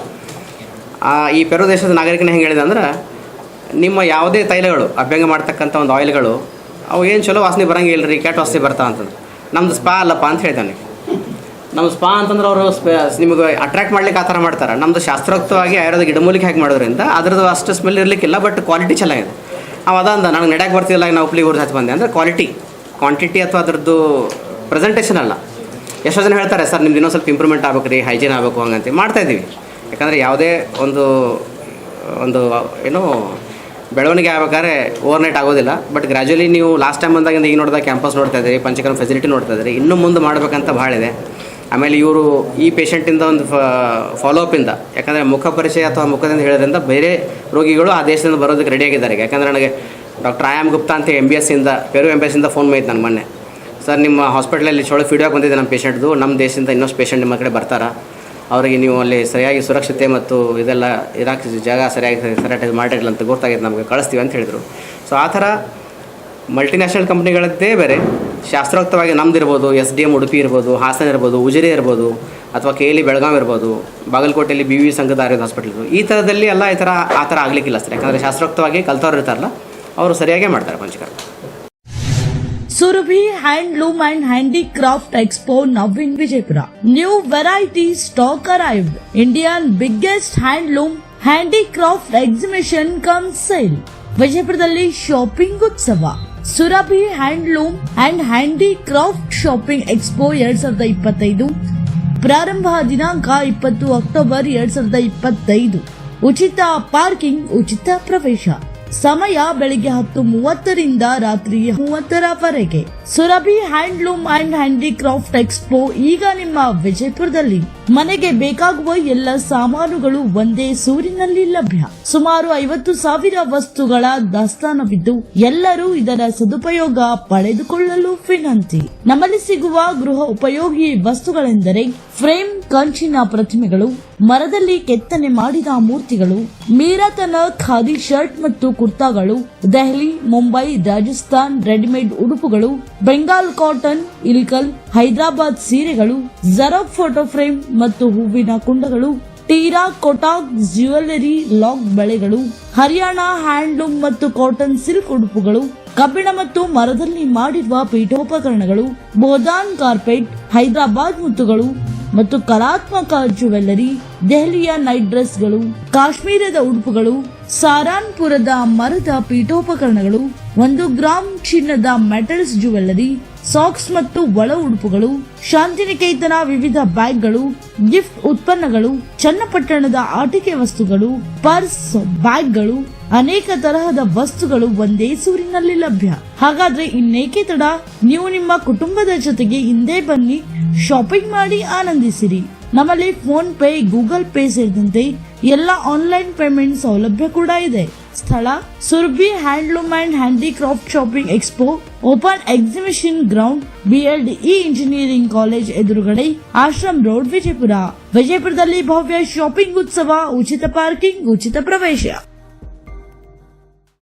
ಈ ಪೆರು ದೇಶದ ನಾಗರಿಕನ ಹೆಂಗೆ ಹೇಳಿದೆ ಅಂದ್ರೆ, ನಿಮ್ಮ ಯಾವುದೇ ತೈಲಗಳು, ಅಭ್ಯಂಗ ಮಾಡ್ತಕ್ಕಂಥ ಒಂದು ಆಯಿಲ್ಗಳು ಅವು ಏನು ಚಲೋ ವಾಸನೆ ಬರಂಗಿಲ್ಲ ರೀ, ಕೆಟ್ಟ ವಾಸನೆ ಬರ್ತಾವಂತಂದು ನಮ್ಮದು ಸ್ಪಾ ಅಲ್ಲಪ್ಪ ಅಂತ ಹೇಳ್ತಾನೆ ನಮ್ಮ ಸ್ಪಾ ಅಂತಂದ್ರೆ ಅವರು ನಿಮಗೆ ಅಟ್ರಾಕ್ಟ್ ಮಾಡ್ಲಿಕ್ಕೆ ಆ ಥರ ಮಾಡ್ತಾರೆ. ನಮ್ಮದು ಶಾಸ್ತ್ರೋಕ್ತವಾಗಿ ಆಯುರ್ವೇದ ಗಿಡಮೂಲಿಕೆ ಹಾಕಿ ಮಾಡೋದ್ರಿಂದ ಅದ್ರದ್ದು ಅಷ್ಟು ಸ್ಮೆಲ್ ಇರಲಿಕ್ಕಿಲ್ಲ ಬಟ್ ಕ್ವಾಲಿಟಿ ಚೆನ್ನಾಗಿದೆ. ಅವ ಅದ ನನಗೆ ನಡೆಯಕ್ಕೆ ಬರ್ತಿಲ್ಲ ನಾವು ಉಪ್ಲಿ ಊರ್ದು ಹಚ್ಚಿ ಬಂದೆ. ಅಂದರೆ ಕ್ವಾಲಿಟಿ ಕ್ವಾಂಟಿಟಿ ಅಥವಾ ಅದರದ್ದು ಪ್ರೆಸೆಂಟೇಷನ್ ಅಲ್ಲ. ಎಷ್ಟೋ ಜನ ಹೇಳ್ತಾರೆ, ಸರ್, ನಿಮ್ದು ಇನ್ನೊಂದು ಸ್ವಲ್ಪ ಇಂಪ್ರೂವ್ಮೆಂಟ್ ಆಗಬೇಕು ರೀ ಹೈಜೀನ್ ಆಗಬೇಕು, ಹಂಗಂತ ಮಾಡ್ತಾ ಇದ್ದೀವಿ. ಯಾಕಂದರೆ ಯಾವುದೇ ಒಂದು ಒಂದು, ಏನು, ಬೆಳವಣಿಗೆ ಆಗ್ಬೇಕಾದ್ರೆ ಓವರ್ನೈಟ್ ಆಗೋದಿಲ್ಲ. ಬಟ್ ಗ್ರ್ಯಾಜುಲಿ ನೀವು ಲಾಸ್ಟ್ ಟೈಮ್ ಬಂದಾಗಿಂದ ಈಗ ನೋಡಿದಾಗ ಕ್ಯಾಂಪಸ್ ನೋಡ್ತಾ ಇದ್ದೀರಿ ಪಂಚಕರ್ಮ ಫೆಸಿಲಿಟಿ ನೋಡ್ತಾ ಇದ್ದೀರಿ, ಇನ್ನೂ ಮುಂದೆ ಮಾಡಬೇಕಂತ ಭಾಳ ಇದೆ. ಆಮೇಲೆ ಇವರು ಈ ಪೇಷಂಟಿಂದ ಒಂದು ಫಾಲೋಅಪಿಂದ ಯಾಕಂದರೆ ಮುಖ ಪರಿಚಯ ಅಥವಾ ಮುಖದಿಂದ ಹೇಳೋದ್ರಿಂದ ಬೇರೆ ರೋಗಿಗಳು ಆ ದೇಶದಿಂದ ಬರೋದಕ್ಕೆ ರೆಡಿಯಾಗಿದ್ದಾರೆ ಯಾಕಂದರೆ ನನಗೆ ಡಾಕ್ಟರ್ ಆಯಾಮ್ ಗುಪ್ತಾ ಅಂತ ಎಂ ಬಿ ಎಸ್ ಇಂದ ಪೆರು ಎಂ ಬಿ ಎಸ್ ಇಂದ ಫೋನ್ ಮಾಡಿದ್ದು ನಾನು ಮೊನ್ನೆ. ಸರ್, ನಿಮ್ಮ ಹಾಸ್ಪಿಟ್ಲಲ್ಲಿ ಚೊಳಗೆ ಫೀಡ್ಬ್ಯಾಕ್ ಬಂದಿದೆ ನಮ್ಮ ಪೇಷಂಟ್ದು ನಮ್ಮ ದೇಶದಿಂದ ಇನ್ನೊಷ್ಟು ಪೇಷಂಟ್ ನಿಮ್ಮ ಕಡೆ ಬರ್ತಾರ? ಅವರಿಗೆ ನೀವು ಅಲ್ಲಿ ಸರಿಯಾಗಿ ಸುರಕ್ಷತೆ ಮತ್ತು ಇದೆಲ್ಲ ಇರಾಕ್ ಜಾಗ ಸರಿಯಾಗಿ ಸರಿಯಾಗಿ ಮಾಡಿರಲಿಲ್ಲ ಅಂತ ಗೊತ್ತಾಗಿದೆ ನಮಗೆ. ಕಳಿಸ್ತೀವಿ ಅಂತ ಹೇಳಿದರು. ಸೊ ಆ ಥರ ಮಲ್ಟಿನ್ಯಾಷನಲ್ ಕಂಪ್ನಿಗಳದ್ದೇ ಬೇರೆ. ಶಾಸ್ತ್ರೋಕ್ತವಾಗಿ ನಮ್ದು ಇರ್ಬೋದು ಎಸ್ ಡಿ ಎಂ ಉಡುಪಿ ಇರ್ಬೋದು, ಹಾಸನ ಇರ್ಬೋದು, ಉಜಿರೆ ಇರ್ಬೋದು, ಅಥವಾ ಕೆ ಎಲ್ ಇ ಬೆಳಗಾವಿ ಇರ್ಬೋದು, ಬಾಗಲಕೋಟೆಯಲ್ಲಿ ಬಿ ವಿ ಸಂಘದ ಆರೋಗ್ಯ ಹಾಸ್ಪಿಟಲ್ ಈ ಥರದಲ್ಲಿ ಎಲ್ಲ ಈ ಥರ ಆ ಥರ ಆಗಲಿಕ್ಕಿಲ್ಲ ಸರ್. ಯಾಕಂದರೆ ಶಾಸ್ತ್ರೋಕ್ತವಾಗಿ ಕಲ್ತವ್ರು ಇರ್ತಾರಲ್ಲ, ಅವರು ಸರಿಯಾಗೇ ಮಾಡ್ತಾರೆ panchakarma. Surabhi handloom and handicraft expo now Vijayapura. New variety stock arrived India biggest handloom handicraft exhibition cum sale. ವಿಜಯಪುರದಲ್ಲಿ ಶಾಪಿಂಗ್ ಉತ್ಸವ. Surabhi handloom and handicraft shopping expo ಎರಡ್ ಸಾವಿರದ ಇಪ್ಪತ್ತೈದು. ಪ್ರಾರಂಭ ದಿನಾಂಕ ಇಪ್ಪತ್ತು ಅಕ್ಟೋಬರ್ ಎರಡ್ ಸಾವಿರದ ಇಪ್ಪತ್ತೈದು. ಉಚಿತ ಪಾರ್ಕಿಂಗ್, ಉಚಿತ ಪ್ರವೇಶ. ಸಮಯ ಬೆಳಿಗ್ಗೆ ಹತ್ತು ಮೂವತ್ತರಿಂದ ರಾತ್ರಿ ಮೂವತ್ತರವರೆಗೆ. Surabhi handloom and handicraft expo ಈಗ ನಿಮ್ಮ ವಿಜಯಪುರದಲ್ಲಿ. ಮನೆಗೆ ಬೇಕಾಗುವ ಎಲ್ಲ ಸಾಮಾನುಗಳು ಒಂದೇ ಸೂರಿನಲ್ಲಿ ಲಭ್ಯ. ಸುಮಾರು ಐವತ್ತು ಸಾವಿರ ವಸ್ತುಗಳ ದಾಸ್ತಾನವಿದ್ದು ಎಲ್ಲರೂ ಇದರ ಸದುಪಯೋಗ ಪಡೆದುಕೊಳ್ಳಲು ವಿನಂತಿ. ನಮ್ಮಲ್ಲಿ ಸಿಗುವ ಗೃಹ ಉಪಯೋಗಿ ವಸ್ತುಗಳೆಂದರೆ ಫ್ರೇಮ್ ಕಂಚಿನ ಪ್ರತಿಮೆಗಳು, ಮರದಲ್ಲಿ ಕೆತ್ತನೆ ಮಾಡಿದ ಮೂರ್ತಿಗಳು, ಮೀರಾತನ ಖಾದಿ ಶರ್ಟ್ ಮತ್ತು ಕುರ್ತಾಗಳು, ದೆಹಲಿ, ಮುಂಬೈ, ರಾಜಸ್ಥಾನ್, ರೆಡಿಮೇಡ್ ಉಡುಪುಗಳು, ಬೆಂಗಾಲ್ ಕಾಟನ್, ಇಲ್ಕಲ್, ಹೈದರಾಬಾದ್ ಸೀರೆಗಳು ಜರಬ್ ಫೋಟೋ ಫ್ರೇಮ್ ಮತ್ತು ಹೂವಿನ ಕುಂಡಗಳು ಟೀರಾ ಕೊಟಾಕ್ ಜ್ಯುವೆಲರಿ ಲಾಕ್ ಬಳೆಗಳು, ಹರಿಯಾಣ ಹ್ಯಾಂಡ್ಲೂಮ್ ಮತ್ತು ಕಾಟನ್ ಸಿಲ್ಕ್ ಉಡುಪುಗಳು, ಕಬ್ಬಿಣ ಮತ್ತು ಮರದಲ್ಲಿ ಮಾಡಿರುವ ಪೀಠೋಪಕರಣಗಳು, ಬೋದಾನ್ ಕಾರ್ಪೆಟ್, ಹೈದರಾಬಾದ್ ಮುತ್ತುಗಳು ಮತ್ತು ಕಲಾತ್ಮಕ ಜ್ಯುವೆಲ್ಲರಿ ದೆಹಲಿಯ ನೈಟ್ ಡ್ರೆಸ್ಗಳು, ಕಾಶ್ಮೀರದ ಉಡುಪುಗಳು, ಸಾರಾನ್ಪುರದ ಮರದ ಪೀಠೋಪಕರಣಗಳು, ಒಂದು ಗ್ರಾಮ್ ಚಿನ್ನದ ಮೆಟಲ್ಸ್ ಜ್ಯುವೆಲ್ಲರಿ ಸಾಕ್ಸ್ ಮತ್ತು ಒಳ ಉಡುಪುಗಳು, ಶಾಂತಿನಿಕೇತನ ವಿವಿಧ ಬ್ಯಾಗ್ಗಳು, ಗಿಫ್ಟ್ ಉತ್ಪನ್ನಗಳು, ಚನ್ನಪಟ್ಟಣದ ಆಟಿಕೆ ವಸ್ತುಗಳು, ಪರ್ಸ್, ಬ್ಯಾಗ್ಗಳು, ಅನೇಕ ತರಹದ ವಸ್ತುಗಳು ಒಂದೇ ಸೂರಿನಲ್ಲಿ ಲಭ್ಯ. ಹಾಗಾದ್ರೆ ಇನ್ನೇಕೆ ತಡ? ನೀವು ನಿಮ್ಮ ಕುಟುಂಬದ ಜೊತೆಗೆ ಹಿಂದೆ ಬನ್ನಿ ಶಾಪಿಂಗ್ ಮಾಡಿ ಆನಂದಿಸಿರಿ. ನಮ್ಮಲ್ಲಿ ಫೋನ್ ಪೇ ಗೂಗಲ್ ಪೇ ಸೇರಿದಂತೆ ಎಲ್ಲ ಆನ್ಲೈನ್ ಪೇಮೆಂಟ್ ಸೌಲಭ್ಯ ಕೂಡ ಇದೆ. ಸ್ಥಳ Surabhi handloom and handicraft shopping expo open exhibition ground BLDE engineering college ಎದುರುಗಡೆ ಆಶ್ರಮ್ ರೋಡ್ ವಿಜಯಪುರ. ವಿಜಯಪುರದಲ್ಲಿ ಭವ್ಯ ಶಾಪಿಂಗ್ ಉತ್ಸವ, ಉಚಿತ ಪಾರ್ಕಿಂಗ್ ಉಚಿತ ಪ್ರವೇಶ.